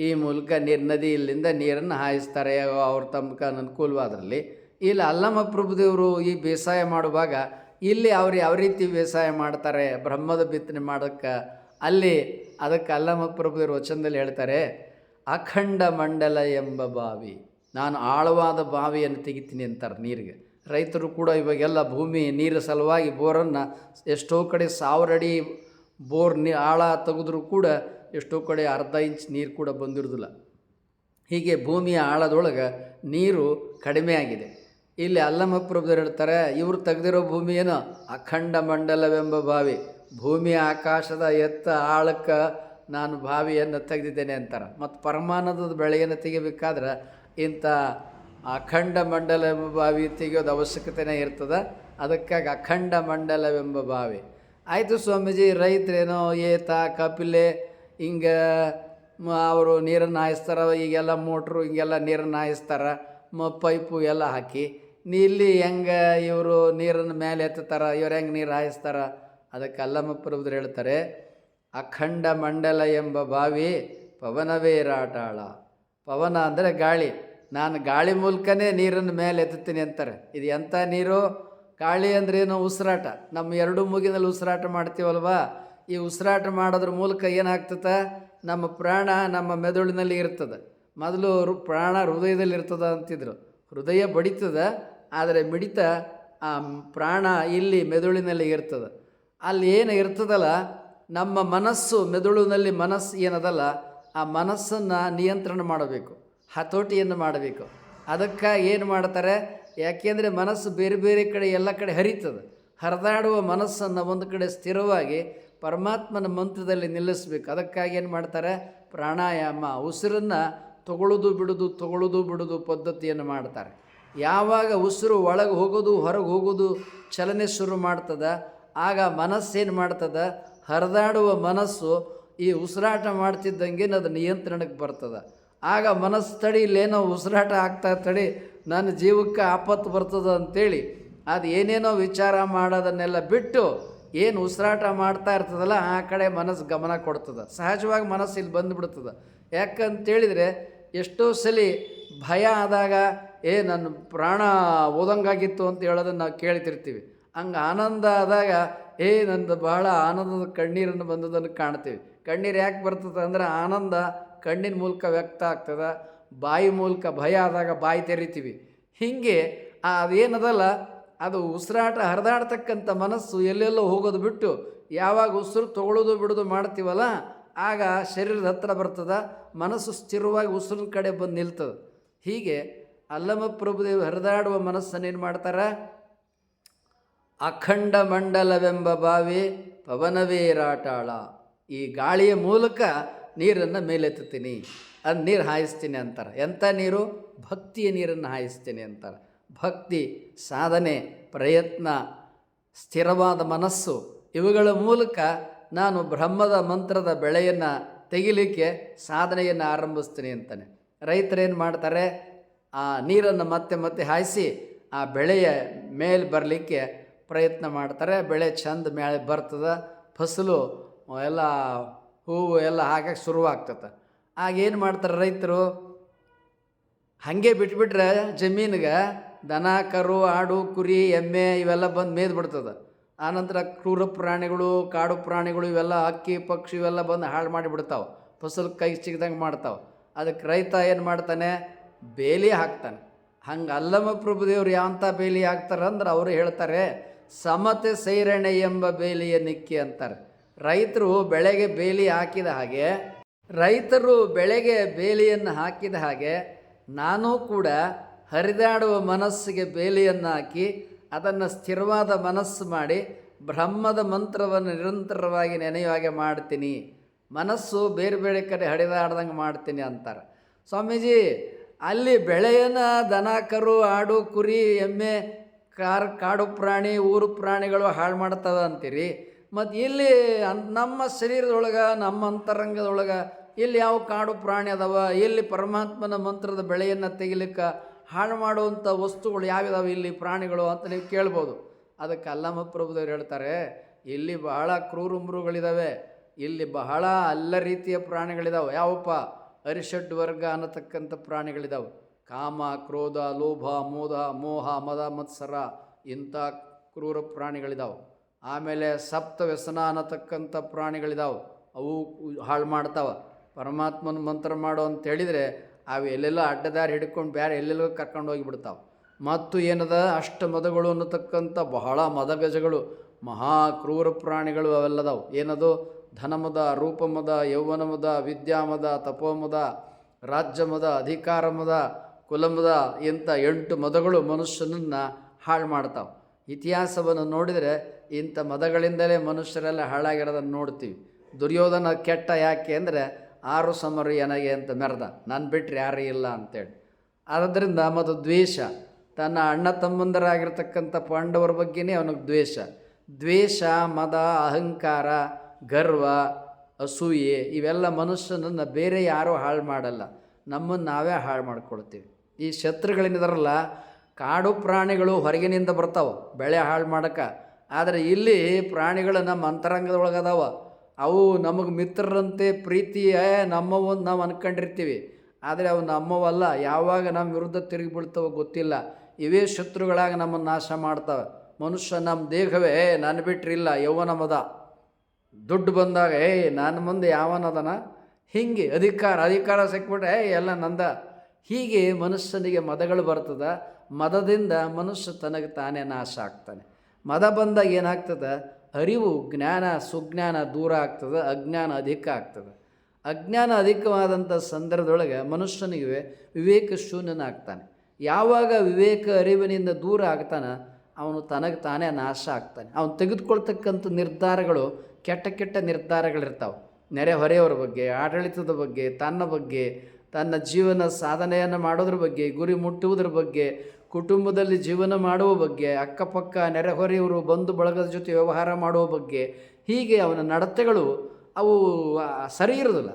ಈ ಮೂಲಕ ನೀರು ನದಿ ಇಲ್ಲಿಂದ ನೀರನ್ನು ಹಾಯಿಸ್ತಾರೆ ಅವ್ರ ತಮ್ಕ ಅನುಕೂಲವಾದ್ರಲ್ಲಿ. ಇಲ್ಲಿ ಅಲ್ಲಮ್ಮ ಪ್ರಭುದೇವರು ಈ ಬೇಸಾಯ ಮಾಡುವಾಗ ಇಲ್ಲಿ ಅವ್ರು ಯಾವ ರೀತಿ ಬೇಸಾಯ ಮಾಡ್ತಾರೆ, ಬ್ರಹ್ಮದ ಬಿತ್ತನೆ ಮಾಡೋಕ್ಕೆ ಅಲ್ಲಿ ಅದಕ್ಕೆ ಅಲ್ಲಮ್ಮ ಪ್ರಭುದೇವರು ವಚನದಲ್ಲಿ ಹೇಳ್ತಾರೆ, ಅಖಂಡ ಮಂಡಲ ಎಂಬ ಬಾವಿ, ನಾನು ಆಳವಾದ ಬಾವಿಯನ್ನು ತೆಗಿತೀನಿ ಅಂತಾರೆ ನೀರಿಗೆ. ರೈತರು ಕೂಡ ಇವಾಗೆಲ್ಲ ಭೂಮಿ ನೀರು ಸಲುವಾಗಿ ಬೋರನ್ನು ಎಷ್ಟೋ ಕಡೆ ಸಾವಿರ ಅಡಿ ಬೋರ್ ನೀ, ಆಳ ತೆಗೆದ್ರೂ ಕೂಡ ಎಷ್ಟೋ ಕಡೆ ಅರ್ಧ ಇಂಚ್ ನೀರು ಕೂಡ ಬಂದಿರೋದಿಲ್ಲ. ಹೀಗೆ ಭೂಮಿಯ ಆಳದೊಳಗೆ ನೀರು ಕಡಿಮೆ ಆಗಿದೆ. ಇಲ್ಲಿ ಅಲ್ಲಮ್ಮ ಪ್ರಭುದರು ಹೇಳ್ತಾರೆ, ಇವರು ತೆಗೆದಿರೋ ಏನು? ಅಖಂಡ ಮಂಡಲವೆಂಬ ಬಾವಿ. ಭೂಮಿಯ ಆಕಾಶದ ಎತ್ತ ಆಳಕ್ಕೆ ನಾನು ಬಾವಿಯನ್ನು ತೆಗೆದಿದ್ದೇನೆ ಅಂತಾರೆ. ಮತ್ತು ಪರಮಾನಂದದ ಬೆಳೆಯನ್ನು ತೆಗಿಬೇಕಾದ್ರೆ ಇಂಥ ಅಖಂಡ ಮಂಡಲವೆಂಬ ಬಾವಿ ತೆಗೆಯೋದು ಅವಶ್ಯಕತೆನೇ ಇರ್ತದೆ. ಅದಕ್ಕಾಗಿ ಅಖಂಡ ಮಂಡಲವೆಂಬ ಬಾವಿ. ಆಯಿತು ಸ್ವಾಮೀಜಿ, ರೈತರೇನೋ, ಏತ, ಕಪಿಲೆ, ಹಿಂಗೆ ಅವರು ನೀರನ್ನು ಹಾಯಿಸ್ತಾರೆ, ಈಗೆಲ್ಲ ಮೋಟ್ರು, ಹಿಂಗೆಲ್ಲ ನೀರನ್ನು ಹಾಯಿಸ್ತಾರೆ, ಮ ಪೈಪು ಎಲ್ಲ ಹಾಕಿ ನೀಲಿ ಹೆಂಗೆ ಇವರು ನೀರನ್ನು ಮೇಲೆ ಎತ್ತುತ್ತಾರೆ ಇವ್ರು ಹೆಂಗೆ ನೀರು ಹಾಯಿಸ್ತಾರ? ಅದಕ್ಕೆ ಅಲ್ಲಮ್ಮ ಪ್ರಭುದ್ರು ಹೇಳ್ತಾರೆ, ಅಖಂಡ ಮಂಡಲ ಎಂಬ ಬಾವಿ ಪವನವೇ ರಾಟಾಳ. ಪವನ ಅಂದರೆ ಗಾಳಿ. ನಾನು ಗಾಳಿ ಮೂಲಕನೇ ನೀರನ್ನು ಮೇಲೆ ಎತ್ತುತ್ತೀನಿ ಅಂತಾರೆ. ಇದು ಎಂಥ ನೀರು? ಗಾಳಿ ಅಂದ್ರೇನು ಉಸಿರಾಟ. ನಮ್ಮ ಎರಡು ಮೂಗಿನಲ್ಲಿ ಉಸಿರಾಟ ಮಾಡ್ತೀವಲ್ವಾ? ಈ ಉಸಿರಾಟ ಮಾಡೋದ್ರ ಮೂಲಕ ಏನಾಗ್ತದೆ? ನಮ್ಮ ಪ್ರಾಣ ನಮ್ಮ ಮೆದುಳಿನಲ್ಲಿ ಇರ್ತದೆ. ಮೊದಲು ಪ್ರಾಣ ಹೃದಯದಲ್ಲಿ ಇರ್ತದ ಅಂತಿದ್ರು. ಹೃದಯ ಬಡಿತದೆ, ಆದರೆ ಮಿಡಿತ ಆ ಪ್ರಾಣ ಇಲ್ಲಿ ಮೆದುಳಿನಲ್ಲಿ ಇರ್ತದೆ. ಅಲ್ಲಿ ಏನು ಇರ್ತದಲ್ಲ, ನಮ್ಮ ಮನಸ್ಸು, ಮೆದುಳಿನಲ್ಲಿ ಮನಸ್ಸು ಏನದಲ್ಲ, ಆ ಮನಸ್ಸನ್ನು ನಿಯಂತ್ರಣ ಮಾಡಬೇಕು, ಹತೋಟಿಯನ್ನು ಮಾಡಬೇಕು. ಅದಕ್ಕೆ ಏನು ಮಾಡ್ತಾರೆ ಯಾಕೆಂದರೆ ಮನಸ್ಸು ಬೇರೆ ಬೇರೆ ಕಡೆ, ಎಲ್ಲ ಕಡೆ ಹರಿತದೆ. ಹರಿದಾಡುವ ಮನಸ್ಸನ್ನು ಒಂದು ಕಡೆ ಸ್ಥಿರವಾಗಿ ಪರಮಾತ್ಮನ ಮಂತ್ರದಲ್ಲಿ ನಿಲ್ಲಿಸಬೇಕು. ಅದಕ್ಕಾಗಿ ಏನು ಮಾಡ್ತಾರೆ, ಪ್ರಾಣಾಯಾಮ, ಉಸಿರನ್ನು ತಗೊಳ್ಳೋದು ಬಿಡೋದು ತಗೊಳ್ಳೋದು ಬಿಡೋದು ಪದ್ಧತಿಯನ್ನು ಮಾಡ್ತಾರೆ. ಯಾವಾಗ ಉಸಿರು ಒಳಗೆ ಹೋಗೋದು, ಹೊರಗೆ ಹೋಗೋದು ಚಲನೆ ಶುರು ಮಾಡ್ತದ ಆಗ ಮನಸ್ಸೇನು ಮಾಡ್ತದೆ? ಹರಿದಾಡುವ ಮನಸ್ಸು ಈ ಉಸಿರಾಟ ಮಾಡ್ತಿದ್ದಂಗೆ ಅದು ನಿಯಂತ್ರಣಕ್ಕೆ ಬರ್ತದೆ. ಆಗ ಮನಸ್ಸು ತಡಿ, ಇಲ್ಲೇನೋ ಉಸಿರಾಟ ಆಗ್ತಾ ತಡಿ, ನನ್ನ ಜೀವಕ್ಕೆ ಆಪತ್ತು ಬರ್ತದ ಅಂತೇಳಿ ಅದು ಏನೇನೋ ವಿಚಾರ ಮಾಡೋದನ್ನೆಲ್ಲ ಬಿಟ್ಟು ಏನು ಉಸಿರಾಟ ಮಾಡ್ತಾ ಇರ್ತದಲ್ಲ, ಆ ಕಡೆ ಮನಸ್ಸು ಗಮನ ಕೊಡ್ತದೆ. ಸಹಜವಾಗಿ ಮನಸ್ಸು ಇಲ್ಲಿ ಬಂದುಬಿಡ್ತದೆ. ಯಾಕಂತೇಳಿದರೆ ಎಷ್ಟೋ ಸಲ ಭಯ ಆದಾಗ, ಏ, ನನ್ನ ಪ್ರಾಣ ಓದಂಗಾಗಿತ್ತು ಅಂತ ಹೇಳೋದನ್ನು ನಾವು ಕೇಳ್ತಿರ್ತೀವಿ. ಹಂಗೆ ಆನಂದ ಆದಾಗ, ಏ ನಂದು ಬಹಳ ಆನಂದದ ಕಣ್ಣೀರನ್ನು ಬಂದದನ್ನು ಕಾಣ್ತೀವಿ. ಕಣ್ಣೀರು ಯಾಕೆ ಬರ್ತದೆ ಅಂದರೆ ಆನಂದ ಕಣ್ಣಿನ ಮೂಲಕ ವ್ಯಕ್ತ ಆಗ್ತದೆ, ಬಾಯಿ ಮೂಲಕ ಭಯ ಆದಾಗ ಬಾಯಿ ತೆರಿತೀವಿ. ಹೀಗೆ ಅದೇನದಲ್ಲ, ಅದು ಉಸಿರಾಟ ಹರಿದಾಡ್ತಕ್ಕಂಥ ಮನಸ್ಸು ಎಲ್ಲೆಲ್ಲೋ ಹೋಗೋದು ಬಿಟ್ಟು ಯಾವಾಗ ಉಸಿರು ತಗೊಳ್ಳೋದು ಬಿಡೋದು ಮಾಡ್ತೀವಲ್ಲ, ಆಗ ಶರೀರದ ಹತ್ರ ಬರ್ತದೆ, ಮನಸ್ಸು ಸ್ಥಿರವಾಗಿ ಉಸಿರಿನ ಕಡೆ ಬಂದು ನಿಲ್ತದೆ. ಹೀಗೆ ಅಲ್ಲಮ ಪ್ರಭುದೇವ್ ಹರಿದಾಡುವ ಮನಸ್ಸನ್ನೇನು ಮಾಡ್ತಾರೆ? ಅಖಂಡ ಮಂಡಲವೆಂಬ ಬಾವಿ ಪವನವೇ ರಾಟಾಳ. ಈ ಗಾಳಿಯ ಮೂಲಕ ನೀರನ್ನು ಮೇಲೆತ್ತುತ್ತೀನಿ. ಅದು ನೀರು ಹಾಯಿಸ್ತೀನಿ ಅಂತಾರೆ. ಎಂಥ ನೀರು? ಭಕ್ತಿಯ ನೀರನ್ನು ಹಾಯಿಸ್ತೀನಿ ಅಂತಾರೆ. ಭಕ್ತಿ, ಸಾಧನೆ, ಪ್ರಯತ್ನ, ಸ್ಥಿರವಾದ ಮನಸ್ಸು ಇವುಗಳ ಮೂಲಕ ನಾನು ಬ್ರಹ್ಮದ ಮಂತ್ರದ ಬೆಳೆಯನ್ನು ತೆಗಿಲಿಕ್ಕೆ ಸಾಧನೆಯನ್ನು ಆರಂಭಿಸ್ತೀನಿ ಅಂತಾನೆ. ರೈತರೇನು ಮಾಡ್ತಾರೆ? ಆ ನೀರನ್ನು ಮತ್ತೆ ಮತ್ತೆ ಹಾಯಿಸಿ ಆ ಬೆಳೆಯ ಮೇಲೆ ಬರಲಿಕ್ಕೆ ಪ್ರಯತ್ನ ಮಾಡ್ತಾರೆ, ಬೆಳೆ ಚಂದ ಮೇಲೆ ಬರ್ತದೆ, ಫಸಲು ಎಲ್ಲ ಹೂವು ಎಲ್ಲ ಹಾಕಕ್ಕೆ ಶುರುವಾಗ್ತದೆ ಆಗ ಏನು ಮಾಡ್ತಾರೆ ರೈತರು? ಹಾಗೆ ಬಿಟ್ಬಿಟ್ರೆ ಜಮೀನಿಗೆ ದನ, ಕರು, ಆಡು, ಕುರಿ, ಎಮ್ಮೆ ಇವೆಲ್ಲ ಬಂದು ಮೇಯ್ದು ಬಿಡ್ತದೆ ಆನಂತರ ಕ್ರೂರ ಪ್ರಾಣಿಗಳು, ಕಾಡು ಪ್ರಾಣಿಗಳು ಇವೆಲ್ಲ ಹಕ್ಕಿ ಪಕ್ಷಿ ಇವೆಲ್ಲ ಬಂದು ಹಾಳು ಮಾಡಿಬಿಡ್ತಾವೆ. ಫಸಲು ಕೈ ಸಿಗ್ದಂಗೆ ಮಾಡ್ತಾವೆ. ಅದಕ್ಕೆ ರೈತ ಏನು ಮಾಡ್ತಾನೆ? ಬೇಲಿ ಹಾಕ್ತಾನೆ. ಹಂಗೆ ಅಲ್ಲಮ ಪ್ರಭುದೇವ್ರು ಯಾವಂಥ ಬೇಲಿ ಹಾಕ್ತಾರೆ ಅಂದ್ರೆ ಅವರು ಹೇಳ್ತಾರೆ ಸಮತೆ ಸೈರಣೆ ಎಂಬ ಬೇಲಿಯ ನಿಕ್ಕಿ ಅಂತಾರೆ. ರೈತರು ಬೆಳೆಗೆ ಬೇಲಿ ಹಾಕಿದ ಹಾಗೆ, ರೈತರು ಬೆಳೆಗೆ ಬೇಲಿಯನ್ನು ಹಾಕಿದ ಹಾಗೆ ನಾನೂ ಕೂಡ ಹರಿದಾಡುವ ಮನಸ್ಸಿಗೆ ಬೇಲಿಯನ್ನು ಹಾಕಿ ಅದನ್ನು ಸ್ಥಿರವಾದ ಮನಸ್ಸು ಮಾಡಿ ಬ್ರಹ್ಮದ ಮಂತ್ರವನ್ನು ನಿರಂತರವಾಗಿ ನೆನೆಯುವ ಹಾಗೆ ಮಾಡ್ತೀನಿ. ಮನಸ್ಸು ಬೇರೆ ಬೇರೆ ಕಡೆ ಹಡಿದಾಡ್ದಂಗೆ ಮಾಡ್ತೀನಿ ಅಂತಾರೆ. ಸ್ವಾಮೀಜಿ, ಅಲ್ಲಿ ಬೆಳೆಯನ್ನು ದನ, ಕರು, ಆಡು, ಕುರಿ, ಎಮ್ಮೆ ಕಾರ್ ಕಾಡು ಪ್ರಾಣಿ, ಊರು ಪ್ರಾಣಿಗಳು ಹಾಳು ಮಾಡ್ತವೆ ಅಂತೀರಿ. ಮತ್ತು ಇಲ್ಲಿ ನಮ್ಮ ಶರೀರದೊಳಗೆ, ನಮ್ಮ ಅಂತರಂಗದೊಳಗೆ ಇಲ್ಲಿ ಯಾವ ಕಾಡು ಪ್ರಾಣಿ ಅದಾವ, ಇಲ್ಲಿ ಪರಮಾತ್ಮನ ಮಂತ್ರದ ಬೆಳೆಯನ್ನು ತೆಗಿಲಿಕ್ಕೆ ಹಾಳು ಮಾಡುವಂಥ ವಸ್ತುಗಳು ಯಾವ್ಯಾವ ಇಲ್ಲಿ ಪ್ರಾಣಿಗಳು ಅಂತ ನೀವು ಕೇಳ್ಬೋದು. ಅದಕ್ಕೆ ಅಲ್ಲಮ್ಮ ಪ್ರಭುದೇವ್ರು ಹೇಳ್ತಾರೆ, ಇಲ್ಲಿ ಬಹಳ ಕ್ರೂರ ಇಲ್ಲಿ ಬಹಳ ಅಲ್ಲ ರೀತಿಯ ಪ್ರಾಣಿಗಳಿದಾವೆ. ಯಾವಪ್ಪ? ಅರಿಷಡ್ ವರ್ಗ ಅನ್ನತಕ್ಕಂಥ ಪ್ರಾಣಿಗಳಿದಾವೆ. ಕಾಮ, ಕ್ರೋಧ, ಲೋಭ, ಮೋದ, ಮೋಹ, ಮದ, ಮತ್ಸರ ಇಂಥ ಕ್ರೂರ ಪ್ರಾಣಿಗಳಿದಾವೆ. ಆಮೇಲೆ ಸಪ್ತ ವ್ಯಸನ ಅನ್ನತಕ್ಕಂಥ ಪ್ರಾಣಿಗಳಿದಾವೆ. ಅವು ಹಾಳು ಮಾಡ್ತಾವೆ. ಪರಮಾತ್ಮನ ಮಂತ್ರ ಮಾಡು ಅಂತ ಹೇಳಿದರೆ ಅವು ಎಲ್ಲೆಲ್ಲೋ ಅಡ್ಡದಾರಿ ಹಿಡ್ಕೊಂಡು ಬೇರೆ ಎಲ್ಲೆಲ್ಲೋ ಕರ್ಕೊಂಡು ಹೋಗಿಬಿಡ್ತಾವೆ ಮತ್ತು ಏನದ? ಅಷ್ಟ ಮದಗಳು ಅನ್ನತಕ್ಕಂಥ ಬಹಳ ಮದಗಜಗಳು ಮಹಾ ಕ್ರೂರ ಪ್ರಾಣಿಗಳು ಅವೆಲ್ಲದವು. ಏನದು? ಧನಮದ, ರೂಪಮದ, ಯೌವನಮದ, ವಿದ್ಯಾಮದ, ತಪೋಮದ, ರಾಜ್ಯಮದ ಅಧಿಕಾರ ಮದ ಕುಲಮದ ಇಂಥ ಎಂಟು ಮದಗಳು ಮನುಷ್ಯನನ್ನು ಹಾಳು ಮಾಡ್ತಾವೆ. ಇತಿಹಾಸವನ್ನು ನೋಡಿದರೆ ಇಂಥ ಮದಗಳಿಂದಲೇ ಮನುಷ್ಯರೆಲ್ಲ ಹಾಳಾಗಿರೋದನ್ನು ನೋಡ್ತೀವಿ. ದುರ್ಯೋಧನ ಕೆಟ್ಟ ಯಾಕೆ ಅಂದರೆ, ಆರು ಸಮರು ಎನಗೆ ಅಂತ ಮೆರೆದ, ನಾನು ಬಿಟ್ಟರೆ ಯಾರೂ ಇಲ್ಲ ಅಂತೇಳಿ. ಆದ್ದರಿಂದ ಮತ್ತು ದ್ವೇಷ. ತನ್ನ ಅಣ್ಣ ತಮ್ಮಂದರಾಗಿರ್ತಕ್ಕಂಥ ಪಾಂಡವರ ಬಗ್ಗೆನೇ ಅವನಿಗೆ ದ್ವೇಷ. ದ್ವೇಷ, ಮದ, ಅಹಂಕಾರ, ಗರ್ವ, ಅಸೂಯೆ ಇವೆಲ್ಲ ಮನುಷ್ಯನನ್ನು ಬೇರೆ ಯಾರೂ ಹಾಳು ಮಾಡಲ್ಲ. ನಮ್ಮನ್ನು ನಾವೇ ಹಾಳು ಮಾಡ್ಕೊಳ್ತೀವಿ. ಈ ಶತ್ರುಗಳೇನಿದಾರಲ್ಲ, ಕಾಡು ಪ್ರಾಣಿಗಳು ಹೊರಗಿನಿಂದ ಬರ್ತಾವೆ, ಬೆಳೆ ಹಾಳು ಮಾಡೋಕ್ಕೆ ಆದರೆ ಇಲ್ಲಿ ಪ್ರಾಣಿಗಳು ನಮ್ಮ ಅಂತರಂಗದೊಳಗದಾವ. ಅವು ನಮಗೆ ಮಿತ್ರರಂತೆ, ಪ್ರೀತಿಯೇ ನಮ್ಮವು ನಾವು ಅನ್ಕೊಂಡಿರ್ತೀವಿ. ಆದರೆ ಅವು ನಮ್ಮವಲ್ಲ, ಯಾವಾಗ ನಮ್ಮ ವಿರುದ್ಧ ತಿರುಗಿ ಬೀಳ್ತಾವೋ ಗೊತ್ತಿಲ್ಲ. ಇವೇ ಶತ್ರುಗಳಾಗಿ ನಮ್ಮನ್ನು ನಾಶ ಮಾಡ್ತವೆ. ಮನುಷ್ಯ ನಮ್ಮ ದೇಹವೇ, ನಾನು ಬಿಟ್ಟರಿಲ್ಲ ಯೌವನಮದ ದುಡ್ಡು ಬಂದಾಗ, ಏಯ್ ನನ್ನ ಮುಂದೆ ಯಾವನದನ? ಹಿಂಗೆ, ಅಧಿಕಾರ ಅಧಿಕಾರ ಸಿಕ್ಬಿಟ್ರೆ ಎಲ್ಲ ನಂದ. ಹೀಗೆ ಮನುಷ್ಯನಿಗೆ ಮದಗಳು ಬರ್ತದ, ಮದದಿಂದ ಮನುಷ್ಯ ತನಗೆ ತಾನೇ ನಾಶ ಆಗ್ತಾನೆ. ಮದ ಬಂದಾಗ ಏನಾಗ್ತದೆ? ಅರಿವು, ಜ್ಞಾನ, ಸುಜ್ಞಾನ ದೂರ ಆಗ್ತದೆ, ಅಜ್ಞಾನ ಅಧಿಕ ಆಗ್ತದೆ. ಅಜ್ಞಾನ ಅಧಿಕವಾದಂಥ ಸಂದರ್ಭದೊಳಗೆ ಮನುಷ್ಯನಿಗೆ ವಿವೇಕ ಶೂನ್ಯನಾಗ್ತಾನೆ. ಯಾವಾಗ ವಿವೇಕ ಅರಿವಿನಿಂದ ದೂರ ಆಗ್ತಾನೆ ಅವನು ತನಗೆ ತಾನೇ ನಾಶ ಆಗ್ತಾನೆ. ಅವನು ತೆಗೆದುಕೊಳ್ತಕ್ಕಂಥ ನಿರ್ಧಾರಗಳು ಕೆಟ್ಟ ಕೆಟ್ಟ ನಿರ್ಧಾರಗಳಿರ್ತಾವೆ. ನೆರೆಹೊರೆಯವರ ಬಗ್ಗೆ, ಆಡಳಿತದ ಬಗ್ಗೆ, ತನ್ನ ಬಗ್ಗೆ ತನ್ನ ಜೀವನ ಸಾಧನೆಯನ್ನು ಮಾಡೋದ್ರ ಬಗ್ಗೆ, ಗುರಿ ಮುಟ್ಟುವುದ್ರ ಬಗ್ಗೆ, ಕುಟುಂಬದಲ್ಲಿ ಜೀವನ ಮಾಡುವ ಬಗ್ಗೆ, ಅಕ್ಕಪಕ್ಕ, ನೆರೆಹೊರೆಯವರು ಬಂಧು ಬಳಗದ ಜೊತೆ ವ್ಯವಹಾರ ಮಾಡುವ ಬಗ್ಗೆ, ಹೀಗೆ ಅವನ ನಡತೆಗಳು ಅವು ಸರಿ ಇರೋದಿಲ್ಲ.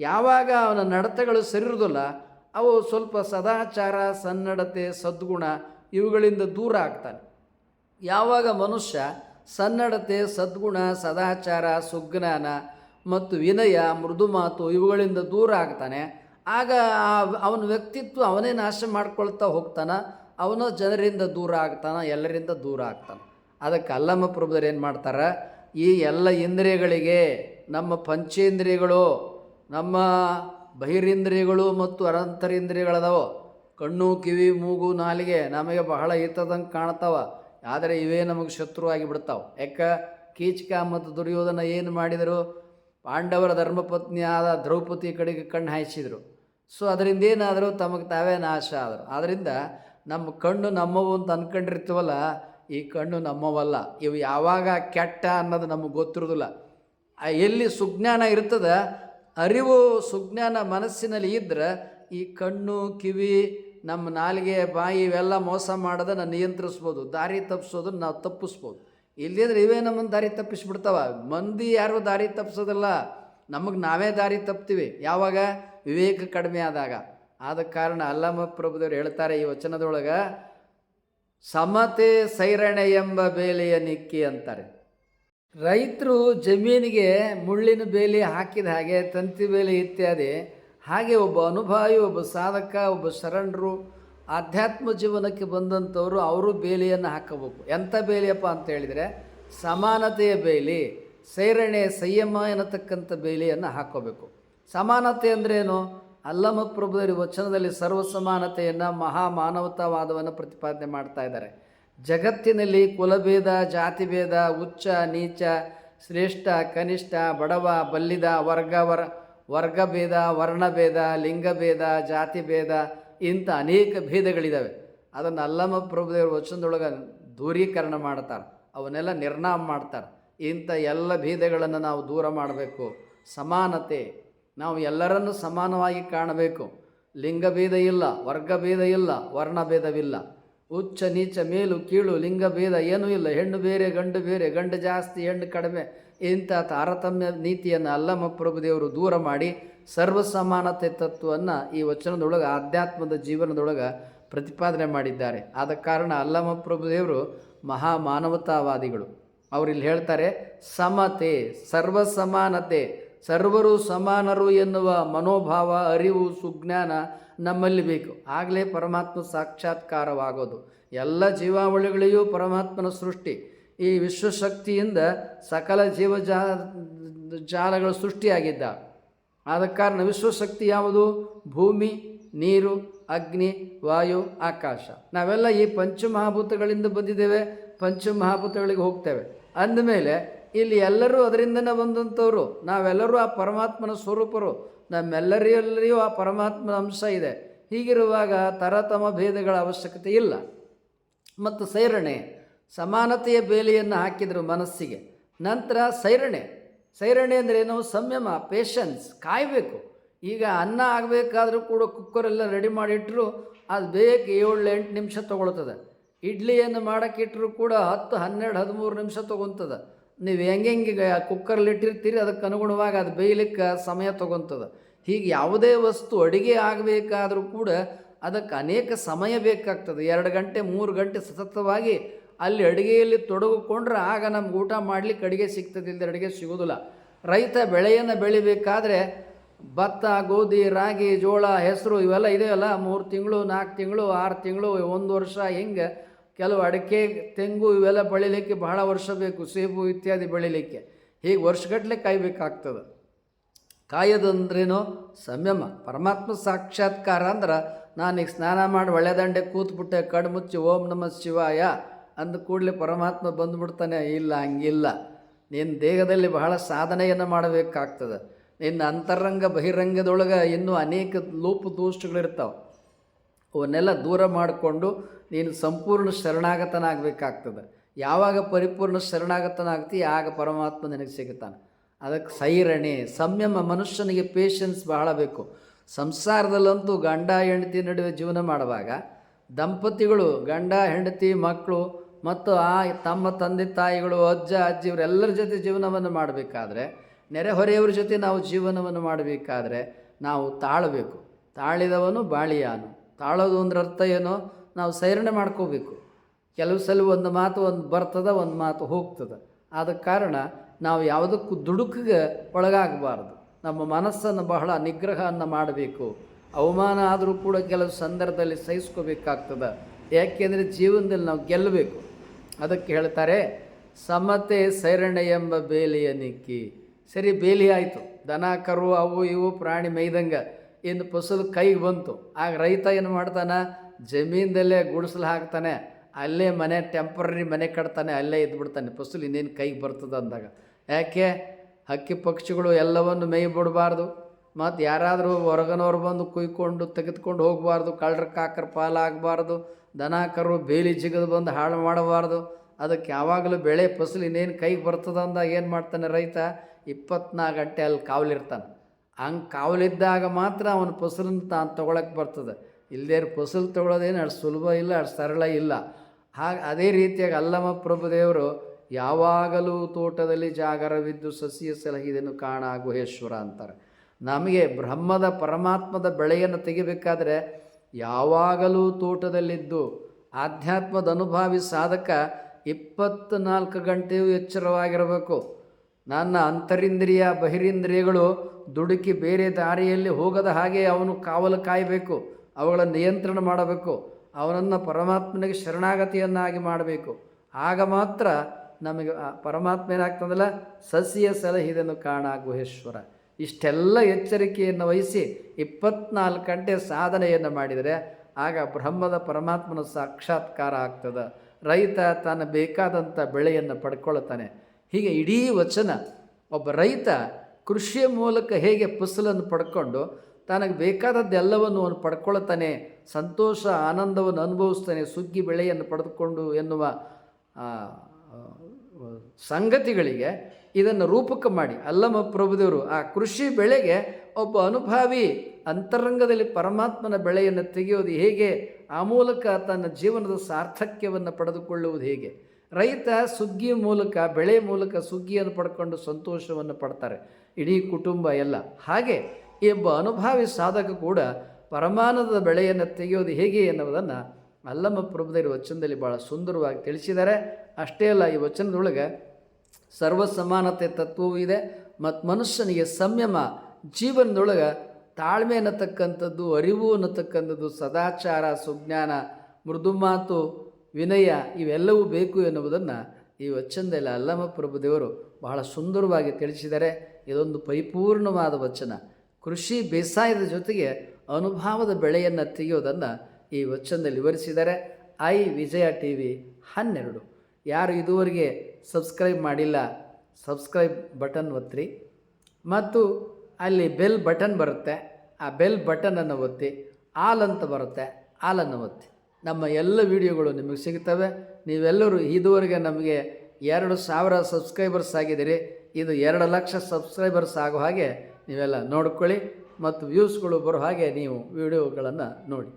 ಯಾವಾಗ ಅವನ ನಡತೆಗಳು ಸರಿ ಇರೋದಿಲ್ಲ, ಅವು ಸ್ವಲ್ಪ ಸದಾಚಾರ, ಸನ್ನಡತೆ, ಸದ್ಗುಣ ಇವುಗಳಿಂದ ದೂರ ಆಗ್ತಾನೆ. ಯಾವಾಗ ಮನುಷ್ಯ ಸನ್ನಡತೆ, ಸದ್ಗುಣ, ಸದಾಚಾರ, ಸುಜ್ಞಾನ ಮತ್ತು ವಿನಯ ಮೃದು ಮಾತು ಇವುಗಳಿಂದ ದೂರ ಆಗ್ತಾನೆ ಆಗ ಅವನ ವ್ಯಕ್ತಿತ್ವ ಅವನೇ ನಾಶ ಮಾಡ್ಕೊಳ್ತಾ ಹೋಗ್ತಾನೆ, ಅವನು ಜನರಿಂದ ದೂರ ಆಗ್ತಾನೆ, ಎಲ್ಲರಿಂದ ದೂರ ಆಗ್ತಾನೆ. ಅದಕ್ಕೆ ಅಲ್ಲಮ್ಮ ಪ್ರಭುದರು ಏನು ಮಾಡ್ತಾರೆ, ಈ ಎಲ್ಲ ಇಂದ್ರಿಯಗಳಿಗೆ ನಮ್ಮ ಪಂಚೇಂದ್ರಿಯಗಳು, ನಮ್ಮ ಬಹಿರೇಂದ್ರಿಯಗಳು ಮತ್ತು ಅನಂತರೇಂದ್ರಿಯಗಳದಾವು. ಕಣ್ಣು, ಕಿವಿ, ಮೂಗು, ನಾಲಿಗೆ ನಮಗೆ ಬಹಳ ಹಿತದಂಗೆ ಕಾಣ್ತಾವ. ಆದರೆ ಇವೇ ನಮಗೆ ಶತ್ರು ಆಗಿಬಿಡ್ತಾವೆ. ಯಾಕೆ? ಕೀಚಕ ಮತ್ತು ದುರ್ಯೋಧನ ಏನು ಮಾಡಿದರು? ಪಾಂಡವರ ಧರ್ಮಪತ್ನಿಯಾದ ದ್ರೌಪದಿ ಕಡೆಗೆ ಕಣ್ಣು ಹಾಯಿಸಿದರು. ಸೊ ಅದರಿಂದ ಏನಾದರೂ ತಮಗೆ ತಾವೇ ನಾಶ ಆದರು. ಆದ್ದರಿಂದ ನಮ್ಮ ಕಣ್ಣು ನಮ್ಮವು ಅಂತ ಅಂದ್ಕೊಂಡಿರ್ತೀವಲ್ಲ ಈ ಕಣ್ಣು ನಮ್ಮವಲ್ಲ. ಇವು ಯಾವಾಗ ಕೆಟ್ಟ ಅನ್ನೋದು ನಮಗೆ ಗೊತ್ತಿರೋದಿಲ್ಲ. ಎಲ್ಲಿ ಸುಜ್ಞಾನ ಇರ್ತದ, ಅರಿವು ಸುಜ್ಞಾನ ಮನಸ್ಸಿನಲ್ಲಿ ಇದ್ದರೆ ಈ ಕಣ್ಣು, ಕಿವಿ, ನಮ್ಮ ನಾಲಿಗೆ, ಬಾಯಿ ಇವೆಲ್ಲ ಮೋಸ ಮಾಡೋದನ್ನು ನಿಯಂತ್ರಿಸ್ಬೋದು. ದಾರಿ ತಪ್ಪಿಸೋದನ್ನು ನಾವು ತಪ್ಪಿಸ್ಬೋದು. ಇಲ್ಲದಿದ್ರೆ ಇವೇ ನಮ್ಮನ್ನು ದಾರಿ ತಪ್ಪಿಸ್ಬಿಡ್ತಾವ. ಮಂದಿ ಯಾರು ದಾರಿ ತಪ್ಪಿಸೋದಿಲ್ಲ ನಮಗೆ ನಾವೇ ದಾರಿ ತಪ್ತೀವಿ. ಯಾವಾಗ? ವಿವೇಕ ಕಡಿಮೆ ಆದಾಗ. ಆದ ಕಾರಣ ಅಲ್ಲಮ ಪ್ರಭುದವರು ಹೇಳ್ತಾರೆ ಈ ವಚನದೊಳಗೆ, ಸಮತೆ ಸೈರಣೆ ಎಂಬ ಬೇಲಿಯ ನಿಕ್ಕಿ ಅಂತಾರೆ. ರೈತರು ಜಮೀನಿಗೆ ಮುಳ್ಳಿನ ಬೇಲಿ ಹಾಕಿದ ಹಾಗೆ, ತಂತಿ ಬೇಲಿ ಇತ್ಯಾದಿ, ಹಾಗೆ ಒಬ್ಬ ಅನುಭಾವಿ, ಒಬ್ಬ ಸಾಧಕ, ಒಬ್ಬ ಶರಣರು, ಆಧ್ಯಾತ್ಮ ಜೀವನಕ್ಕೆ ಬಂದಂಥವರು ಅವರು ಬೇಲಿಯನ್ನು ಹಾಕಬೇಕು. ಎಂಥ ಬೇಲಿಯಪ್ಪ ಅಂತ ಹೇಳಿದರೆ, ಸಮಾನತೆಯ ಬೇಲಿ, ಸೈರಣೆ ಸಂಯಮ ಎನ್ನತಕ್ಕಂಥ ಬೇಲಿಯನ್ನು ಹಾಕೋಬೇಕು. ಸಮಾನತೆ ಅಂದ್ರೇನು? ಅಲ್ಲಮ ಪ್ರಭುದರಿ ವಚನದಲ್ಲಿ ಸರ್ವ ಸಮಾನತೆಯನ್ನು ಮಹಾ ಮಾನವತಾವಾದವನ್ನು ಪ್ರತಿಪಾದನೆ ಮಾಡ್ತಾ ಇದ್ದಾರೆ. ಜಗತ್ತಿನಲ್ಲಿ ಕುಲಭೇದ, ಜಾತಿಭೇದ, ಉಚ್ಚ, ನೀಚ, ಶ್ರೇಷ್ಠ, ಕನಿಷ್ಠ, ಬಡವ, ಬಲ್ಲಿದ ವರ್ಗ ವರ ವರ್ಗಭೇದ, ವರ್ಣಭೇದ, ಲಿಂಗಭೇದ, ಜಾತಿಭೇದ ಇಂಥ ಅನೇಕ ಭೇದಗಳಿದ್ದಾವೆ ಅದನ್ನು ಅಲ್ಲಮ ಪ್ರಭುದೇವರು ವಚನದೊಳಗೆ ದೂರೀಕರಣ ಮಾಡ್ತಾರೆ. ಅವನ್ನೆಲ್ಲ ನಿರ್ನಾಮ ಮಾಡ್ತಾರೆ. ಇಂಥ ಎಲ್ಲ ಭೇದಗಳನ್ನು ನಾವು ದೂರ ಮಾಡಬೇಕು. ಸಮಾನತೆ. ನಾವು ಎಲ್ಲರನ್ನು ಸಮಾನವಾಗಿ ಕಾಣಬೇಕು. ಲಿಂಗಭೇದ ಇಲ್ಲ, ವರ್ಗಭೇದ ಇಲ್ಲ, ವರ್ಣಭೇದವಿಲ್ಲ. ಉಚ್ಚ ನೀಚ, ಮೇಲು, ಕೀಳು, ಲಿಂಗಭೇದ ಏನೂ ಇಲ್ಲ. ಹೆಣ್ಣು ಬೇರೆ, ಗಂಡು ಬೇರೆ, ಗಂಡು ಜಾಸ್ತಿ, ಹೆಣ್ಣು ಕಡಿಮೆ. ಇಂಥ ತಾರತಮ್ಯ ನೀತಿಯನ್ನು ಅಲ್ಲಮ ಪ್ರಭುದೇವರು ದೂರ ಮಾಡಿ ಸರ್ವ ಸಮಾನತೆ ತತ್ವವನ್ನು ಈ ವಚನದೊಳಗೆ, ಆಧ್ಯಾತ್ಮದ ಜೀವನದೊಳಗೆ ಪ್ರತಿಪಾದನೆ ಮಾಡಿದ್ದಾರೆ. ಆದ ಕಾರಣ ಅಲ್ಲಮ ಪ್ರಭುದೇವರು ಮಹಾ ಮಾನವತಾವಾದಿಗಳು ಅವರಿಲ್ಲಿ ಇಲ್ಲಿ ಹೇಳ್ತಾರೆ, ಸಮತೆ ಸರ್ವ ಸಮಾನತೆ ಸರ್ವರು ಸಮಾನರು ಎನ್ನುವ ಮನೋಭಾವ, ಅರಿವು, ಸುಜ್ಞಾನ ನಮ್ಮಲ್ಲಿ ಬೇಕು. ಆಗಲೇ ಪರಮಾತ್ಮ ಸಾಕ್ಷಾತ್ಕಾರವಾಗೋದು. ಎಲ್ಲ ಜೀವಾವಳಿಗಳಿಗೂ ಪರಮಾತ್ಮನ ಸೃಷ್ಟಿ. ಈ ವಿಶ್ವಶಕ್ತಿಯಿಂದ ಸಕಲ ಜೀವ ಜಾಲಗಳು ಸೃಷ್ಟಿಯಾಗಿದ್ದ. ಆದ ಕಾರಣ ವಿಶ್ವಶಕ್ತಿ ಯಾವುದು? ಭೂಮಿ, ನೀರು, ಅಗ್ನಿ, ವಾಯು, ಆಕಾಶ. ನಾವೆಲ್ಲ ಈ ಪಂಚಮಹಾಭೂತಗಳಿಂದ ಬಂದಿದ್ದೇವೆ, ಪಂಚಮಹಾಭೂತಗಳಿಗೆ ಹೋಗ್ತೇವೆ. ಅಂದಮೇಲೆ ಇಲ್ಲಿ ಎಲ್ಲರೂ ಅದರಿಂದನೇ ಬಂದಂಥವರು. ನಾವೆಲ್ಲರೂ ಆ ಪರಮಾತ್ಮನ ಸ್ವರೂಪರು. ನಮ್ಮೆಲ್ಲರಿಯಲ್ಲಿಯೂ ಆ ಪರಮಾತ್ಮನ ಅಂಶ ಇದೆ. ಹೀಗಿರುವಾಗ ತರತಮ ಭೇದಗಳ ಅವಶ್ಯಕತೆ ಇಲ್ಲ. ಮತ್ತು ಸೈರಣೆ, ಸಮಾನತೆಯ ಬೇಲಿಯನ್ನು ಹಾಕಿದರು ಮನಸ್ಸಿಗೆ. ನಂತರ ಸೈರಣೆ. ಸೈರಣೆ ಅಂದರೆ ಏನು? ಸಂಯಮ ಪೇಷನ್ಸ್ ಕಾಯಬೇಕು. ಈಗ ಅನ್ನ ಆಗಬೇಕಾದರೂ ಕೂಡ ಕುಕ್ಕರೆಲ್ಲ ರೆಡಿ ಮಾಡಿಟ್ಟರು ಅದು ಬೇಕು ಏಳು ಎಂಟು ನಿಮಿಷ ತೊಗೊಳ್ತದೆ. ಇಡ್ಲಿಯನ್ನು ಮಾಡೋಕ್ಕಿಟ್ಟರೂ ಕೂಡ ಹತ್ತು, ಹನ್ನೆರಡು, ಹದಿಮೂರು ನಿಮಿಷ ತೊಗೊತದ ನೀವು ಹೆಂಗೆಂಗೆ ಹೆಂಗೆ ಕುಕ್ಕರ್ಲಿ ಇಟ್ಟಿರ್ತೀರಿ, ಅದಕ್ಕೆ ಅನುಗುಣವಾಗಿ ಅದು ಬೇಯಲಿಕ್ಕೆ ಸಮಯ ತೊಗೊತದ. ಹೀಗೆ ಯಾವುದೇ ವಸ್ತು ಅಡುಗೆ ಆಗಬೇಕಾದರೂ ಕೂಡ ಅದಕ್ಕೆ ಅನೇಕ ಸಮಯ ಬೇಕಾಗ್ತದೆ. ಎರಡು ಗಂಟೆ, ಮೂರು ಗಂಟೆ ಸತತವಾಗಿ ಅಲ್ಲಿ ಅಡುಗೆಯಲ್ಲಿ ತೊಡಗಿಕೊಂಡ್ರೆ ಆಗ ನಮ್ಗೆ ಊಟ ಮಾಡಲಿಕ್ಕೆ ಅಡುಗೆ ಸಿಗ್ತದೆ ಇಲ್ಲದೆ ಅಡುಗೆ ಸಿಗೋದಿಲ್ಲ. ರೈತ ಬೆಳೆಯನ್ನು ಬೆಳಿಬೇಕಾದ್ರೆ ಭತ್ತ, ಗೋಧಿ, ರಾಗಿ, ಜೋಳ, ಹೆಸರು ಇವೆಲ್ಲ ಇದೆಯಲ್ಲ ಮೂರು ತಿಂಗಳು, ನಾಲ್ಕು ತಿಂಗಳು, ಆರು ತಿಂಗಳು, ಒಂದು ವರ್ಷ ಹಿಂಗೆ ಕೆಲವು ಅಡಿಕೆ, ತೆಂಗು ಇವೆಲ್ಲ ಬೆಳಿಲಿಕ್ಕೆ ಬಹಳ ವರ್ಷ ಬೇಕು, ಸೇಬು ಇತ್ಯಾದಿ ಬೆಳಿಲಿಕ್ಕೆ. ಹೀಗೆ ವರ್ಷಗಟ್ಟಲೆ ಕಾಯಬೇಕಾಗ್ತದೆ. ಕಾಯೋದಂದ್ರೇನು ಸಂಯಮ, ಪರಮಾತ್ಮ ಸಾಕ್ಷಾತ್ಕಾರ ಅಂದ್ರೆ ನಾನೀಗ ಸ್ನಾನ ಮಾಡಿ ಒಳ್ಳೆದಂಡೆ ಕೂತ್ಬಿಟ್ಟೆ ಕಣ್ಣು ಮುಚ್ಚಿ ಓಂ ನಮ ಶಿವಾಯ ಅಂದ ಕೂಡಲೇ ಪರಮಾತ್ಮ ಬಂದುಬಿಡ್ತಾನೆ, ಇಲ್ಲ, ಹಂಗಿಲ್ಲ. ನಿನ್ನ ದೇಹದಲ್ಲಿ ಬಹಳ ಸಾಧನೆಯನ್ನು ಮಾಡಬೇಕಾಗ್ತದೆ. ನಿನ್ನ ಅಂತರಂಗ, ಬಹಿರಂಗದೊಳಗೆ ಇನ್ನೂ ಅನೇಕ ಲೋಪ ದೋಷಗಳಿರ್ತಾವೆ ಅವನ್ನೆಲ್ಲ ದೂರ ಮಾಡಿಕೊಂಡು ನೀನು ಸಂಪೂರ್ಣ ಶರಣಾಗತನಾಗಬೇಕಾಗ್ತದೆ. ಯಾವಾಗ ಪರಿಪೂರ್ಣ ಶರಣಾಗತನಾಗ್ತಿ ಆಗ ಪರಮಾತ್ಮ ನಿನಗೆ ಸಿಗುತ್ತಾನೆ. ಅದಕ್ಕೆ ಸೈರಣೆ, ಸಂಯಮ, ಮನುಷ್ಯನಿಗೆ ಪೇಷನ್ಸ್ ಬಹಳ ಬೇಕು. ಸಂಸಾರದಲ್ಲಂತೂ ಗಂಡ, ಹೆಂಡತಿ ನಡುವೆ ಜೀವನ ಮಾಡುವಾಗ ದಂಪತಿಗಳು, ಗಂಡ, ಹೆಂಡತಿ, ಮಕ್ಕಳು ಮತ್ತು ಆ ತಮ್ಮ ತಂದೆ, ತಾಯಿಗಳು, ಅಜ್ಜ, ಅಜ್ಜಿ ಇವರೆಲ್ಲರ ಜೊತೆ ಜೀವನವನ್ನು ಮಾಡಬೇಕಾದ್ರೆ ನೆರೆಹೊರೆಯವರ ಜೊತೆ ನಾವು ಜೀವನವನ್ನು ಮಾಡಬೇಕಾದ್ರೆ ನಾವು ತಾಳಬೇಕು. ತಾಳಿದವನು ಬಾಳಿಯಾನು. ತಾಳೋದು ಅಂದ್ರೆ ಅರ್ಥ ಏನೋ? ನಾವು ಸೈರಣೆ ಮಾಡ್ಕೋಬೇಕು. ಕೆಲವು ಸಲ ಒಂದು ಮಾತು ಒಂದು ಬರ್ತದ, ಒಂದು ಮಾತು ಹೋಗ್ತದೆ. ಆದ ಕಾರಣ ನಾವು ಯಾವುದಕ್ಕೂ ದುಡುಕಿಗೆ ಒಳಗಾಗಬಾರ್ದು. ನಮ್ಮ ಮನಸ್ಸನ್ನು ಬಹಳ ನಿಗ್ರಹವನ್ನು ಮಾಡಬೇಕು. ಅವಮಾನ ಆದರೂ ಕೂಡ ಕೆಲವು ಸಂದರ್ಭದಲ್ಲಿ ಸಹಿಸ್ಕೋಬೇಕಾಗ್ತದೆ. ಯಾಕೆಂದರೆ ಜೀವನದಲ್ಲಿ ನಾವು ಗೆಲ್ಲಬೇಕು. ಅದಕ್ಕೆ ಹೇಳ್ತಾರೆ, ಸಮತೆ ಸೈರಣೆ ಎಂಬ ಬೇಲಿಯ ನಿಕ್ಕಿ. ಸರಿ, ಬೇಲಿ ಆಯಿತು. ದನ, ಕರು, ಅವು, ಇವು, ಪ್ರಾಣಿ, ಮೈದಂಗೆ. ಇನ್ನು ಫಸಲು ಕೈಗೆ ಬಂತು. ಆಗ ರೈತ ಏನು ಮಾಡ್ತಾನೆ? ಜಮೀನದಲ್ಲೇ ಗುಡಿಸಲು ಹಾಕ್ತಾನೆ. ಅಲ್ಲೇ ಮನೆ ಟೆಂಪ್ರರಿ ಮನೆ ಕಟ್ತಾನೆ. ಅಲ್ಲೇ ಇದ್ಬಿಡ್ತಾನೆ. ಫಸಲು ಇನ್ನೇನು ಕೈಗೆ ಬರ್ತದೆ ಅಂದಾಗ. ಯಾಕೆ? ಹಕ್ಕಿ ಪಕ್ಷಿಗಳು ಎಲ್ಲವನ್ನು ಮೇಯ್ ಬಿಡಬಾರ್ದು ಮತ್ತು ಯಾರಾದರೂ ಹೊರಗನವ್ರು ಬಂದು ಕುಯ್ಕೊಂಡು, ತೆಗೆದುಕೊಂಡು ಹೋಗಬಾರ್ದು. ಕಳ್ಳರ, ಕಾಕರ ಪಾಲಾಗಬಾರ್ದು. ದನ ಕರು ಬೇಲಿ ಜಿಗದು ಬಂದು ಹಾಳು ಮಾಡಬಾರ್ದು. ಅದಕ್ಕೆ ಯಾವಾಗಲೂ ಬೆಳೆ ಫಸಲು ಇನ್ನೇನು ಕೈಗೆ ಬರ್ತದೆ ಅಂದಾಗ ಏನು ಮಾಡ್ತಾನೆ ರೈತ? ಇಪ್ಪತ್ನಾಲ್ಕು ಗಂಟೆ ಅಲ್ಲಿ ಕಾವಲಿರ್ತಾನೆ. ಹಂಗೆ ಕಾವಲಿದ್ದಾಗ ಮಾತ್ರ ಅವನ ಫಸಲನ್ನು ತಾನು ತೊಗೊಳಕ್ಕೆ ಬರ್ತದೆ. ಇಲ್ಲದೇ ಫಸಲು ತೊಗೊಳೋದೇನು ಅಷ್ಟು ಸುಲಭ ಇಲ್ಲ, ಅಷ್ಟು ಸರಳ ಇಲ್ಲ. ಹಾಗೆ ಅದೇ ರೀತಿಯಾಗಿ ಅಲ್ಲಮ ಪ್ರಭುದೇವರು ಯಾವಾಗಲೂ ತೋಟದಲ್ಲಿ ಜಾಗರವಿದ್ದು ಸಸಿಯ ಸಲಹಿದನ್ನು ಕಾಣ ಗುಹೇಶ್ವರ ಅಂತಾರೆ. ನಮಗೆ ಬ್ರಹ್ಮದ ಪರಮಾತ್ಮದ ಬೆಳೆಯನ್ನು ತೆಗಿಬೇಕಾದ್ರೆ ಯಾವಾಗಲೂ ತೋಟದಲ್ಲಿದ್ದು ಆಧ್ಯಾತ್ಮದ ಅನುಭಾವಿ ಸಾಧಕ ಇಪ್ಪತ್ತ್ನಾಲ್ಕು ಗಂಟೆಯೂ ಎಚ್ಚರವಾಗಿರಬೇಕು. ನನ್ನ ಅಂತರಿಂದ್ರಿಯ ಬಹಿರಿಂದ್ರಿಯಗಳು ದುಡುಕಿ ಬೇರೆ ದಾರಿಯಲ್ಲಿ ಹೋಗದ ಹಾಗೆ ಅವನು ಕಾವಲು ಕಾಯಬೇಕು, ಅವುಗಳ ನಿಯಂತ್ರಣ ಮಾಡಬೇಕು, ಅವನನ್ನು ಪರಮಾತ್ಮನಿಗೆ ಶರಣಾಗತಿಯನ್ನಾಗಿ ಮಾಡಬೇಕು. ಆಗ ಮಾತ್ರ ನಮಗೆ ಪರಮಾತ್ಮ ಏನಾಗ್ತದಲ್ಲ? ಸಸಿಯ ಸಲಹಿದನು ಕಾಣ ಗುಹೇಶ್ವರ. ಇಷ್ಟೆಲ್ಲ ಎಚ್ಚರಿಕೆಯನ್ನು ವಹಿಸಿ ಇಪ್ಪತ್ನಾಲ್ಕು ಗಂಟೆ ಸಾಧನೆಯನ್ನು ಮಾಡಿದರೆ ಆಗ ಬ್ರಹ್ಮದ ಪರಮಾತ್ಮನ ಸಾಕ್ಷಾತ್ಕಾರ ಆಗ್ತದೆ. ರೈತ ತಾನು ಬೇಕಾದಂಥ ಬೆಳೆಯನ್ನು ಪಡ್ಕೊಳ್ತಾನೆ. ಹೀಗೆ ಇಡೀ ವಚನ ಒಬ್ಬ ರೈತ ಕೃಷಿಯ ಮೂಲಕ ಹೇಗೆ ಫಸಲನ್ನು ಪಡ್ಕೊಂಡು ತನಗೆ ಬೇಕಾದದ್ದೆಲ್ಲವನ್ನು ಅವನು ಪಡ್ಕೊಳ್ತಾನೆ, ಸಂತೋಷ, ಆನಂದವನ್ನು ಅನುಭವಿಸ್ತಾನೆ, ಸುಗ್ಗಿ ಬೆಳೆಯನ್ನು ಪಡೆದುಕೊಂಡು ಎನ್ನುವ ಸಂಗತಿಗಳಿಗೆ ಇದನ್ನು ರೂಪಕ ಮಾಡಿ. ಅಲ್ಲಮ ಪ್ರಭುದೇವರು, ಆ ಕೃಷಿ ಬೆಳೆಗೆ ಒಬ್ಬ ಅನುಭಾವಿ ಅಂತರಂಗದಲ್ಲಿ ಪರಮಾತ್ಮನ ಬೆಳೆಯನ್ನು ತೆಗೆಯೋದು ಹೇಗೆ? ಆ ಮೂಲಕ ತನ್ನ ಜೀವನದ ಸಾರ್ಥಕ್ಯವನ್ನು ಪಡೆದುಕೊಳ್ಳುವುದು ಹೇಗೆ? ರೈತ ಸುಗ್ಗಿ ಮೂಲಕ, ಬೆಳೆ ಮೂಲಕ ಸುಗ್ಗಿಯನ್ನು ಪಡ್ಕೊಂಡು ಸಂತೋಷವನ್ನು ಪಡ್ತಾರೆ. ಇಡೀ ಕುಟುಂಬ ಎಲ್ಲ. ಹಾಗೆ ಒಬ್ಬ ಅನುಭಾವಿ ಸಾಧಕ ಕೂಡ ಪರಮಾನದ ಬೆಳೆಯನ್ನು ತೆಗೆಯೋದು ಹೇಗೆ ಎನ್ನುವುದನ್ನು ಅಲ್ಲಮ್ಮ ಪ್ರಭುದೇವರು ವಚನದಲ್ಲಿ ಭಾಳ ಸುಂದರವಾಗಿ ತಿಳಿಸಿದ್ದಾರೆ. ಅಷ್ಟೇ ಅಲ್ಲ, ಈ ವಚನದೊಳಗೆ ಸರ್ವ ಸಮಾನತೆ ತತ್ವವೂ ಇದೆ ಮತ್ತು ಮನುಷ್ಯನಿಗೆ ಸಂಯಮ ಜೀವನದೊಳಗೆ ತಾಳ್ಮೆ ಅನ್ನತಕ್ಕಂಥದ್ದು, ಅರಿವು ಅನ್ನತಕ್ಕಂಥದ್ದು, ಸದಾಚಾರ, ಸುಜ್ಞಾನ, ಮೃದು ಮಾತು ವಿನಯ ಇವೆಲ್ಲವೂ ಬೇಕು ಎನ್ನುವುದನ್ನು ಈ ವಚನದಲ್ಲಿ ಅಲ್ಲಮ ಪ್ರಭುದೇವರು ಬಹಳ ಸುಂದರವಾಗಿ ತಿಳಿಸಿದರೆ ಇದೊಂದು ಪರಿಪೂರ್ಣವಾದ ವಚನ. ಕೃಷಿ ಬೇಸಾಯದ ಜೊತೆಗೆ ಅನುಭವದ ಬೆಳೆಯನ್ನು ತೆಗೆಯೋದನ್ನು ಈ ವಚನದಲ್ಲಿ ವಿವರಿಸಿದ್ದಾರೆ. ಐ ವಿಜಯ ಟಿ ವಿ ಹನ್ನೆರಡು. ಯಾರು ಇದುವರೆಗೆ ಸಬ್ಸ್ಕ್ರೈಬ್ ಮಾಡಿಲ್ಲ, ಸಬ್ಸ್ಕ್ರೈಬ್ ಬಟನ್ ಒತ್ತಿರಿ ಮತ್ತು ಅಲ್ಲಿ ಬೆಲ್ ಬಟನ್ ಬರುತ್ತೆ. ಆ ಬೆಲ್ ಬಟನನ್ನು ಒತ್ತಿ. ಆಲ್ ಅಂತ ಬರುತ್ತೆ. ಆಲನ್ನು ಒತ್ತಿ. ನಮ್ಮ ಎಲ್ಲ ವಿಡಿಯೋಗಳು ನಿಮಗೆ ಸಿಗ್ತವೆ ನೀವೆಲ್ಲರೂ ಇದುವರೆಗೆ ನಮಗೆ ಎರಡು ಸಾವಿರ ಸಬ್ಸ್ಕ್ರೈಬರ್ಸ್ ಆಗಿದ್ದೀರಿ. ಇದು ಎರಡು ಲಕ್ಷ ಸಬ್ಸ್ಕ್ರೈಬರ್ಸ್ ಆಗೋ ಹಾಗೆ ನೀವೆಲ್ಲ ನೋಡ್ಕೊಳ್ಳಿ ಮತ್ತು ವ್ಯೂಸ್ಗಳು ಬರೋ ಹಾಗೆ ನೀವು ವಿಡಿಯೋಗಳನ್ನು ನೋಡಿ.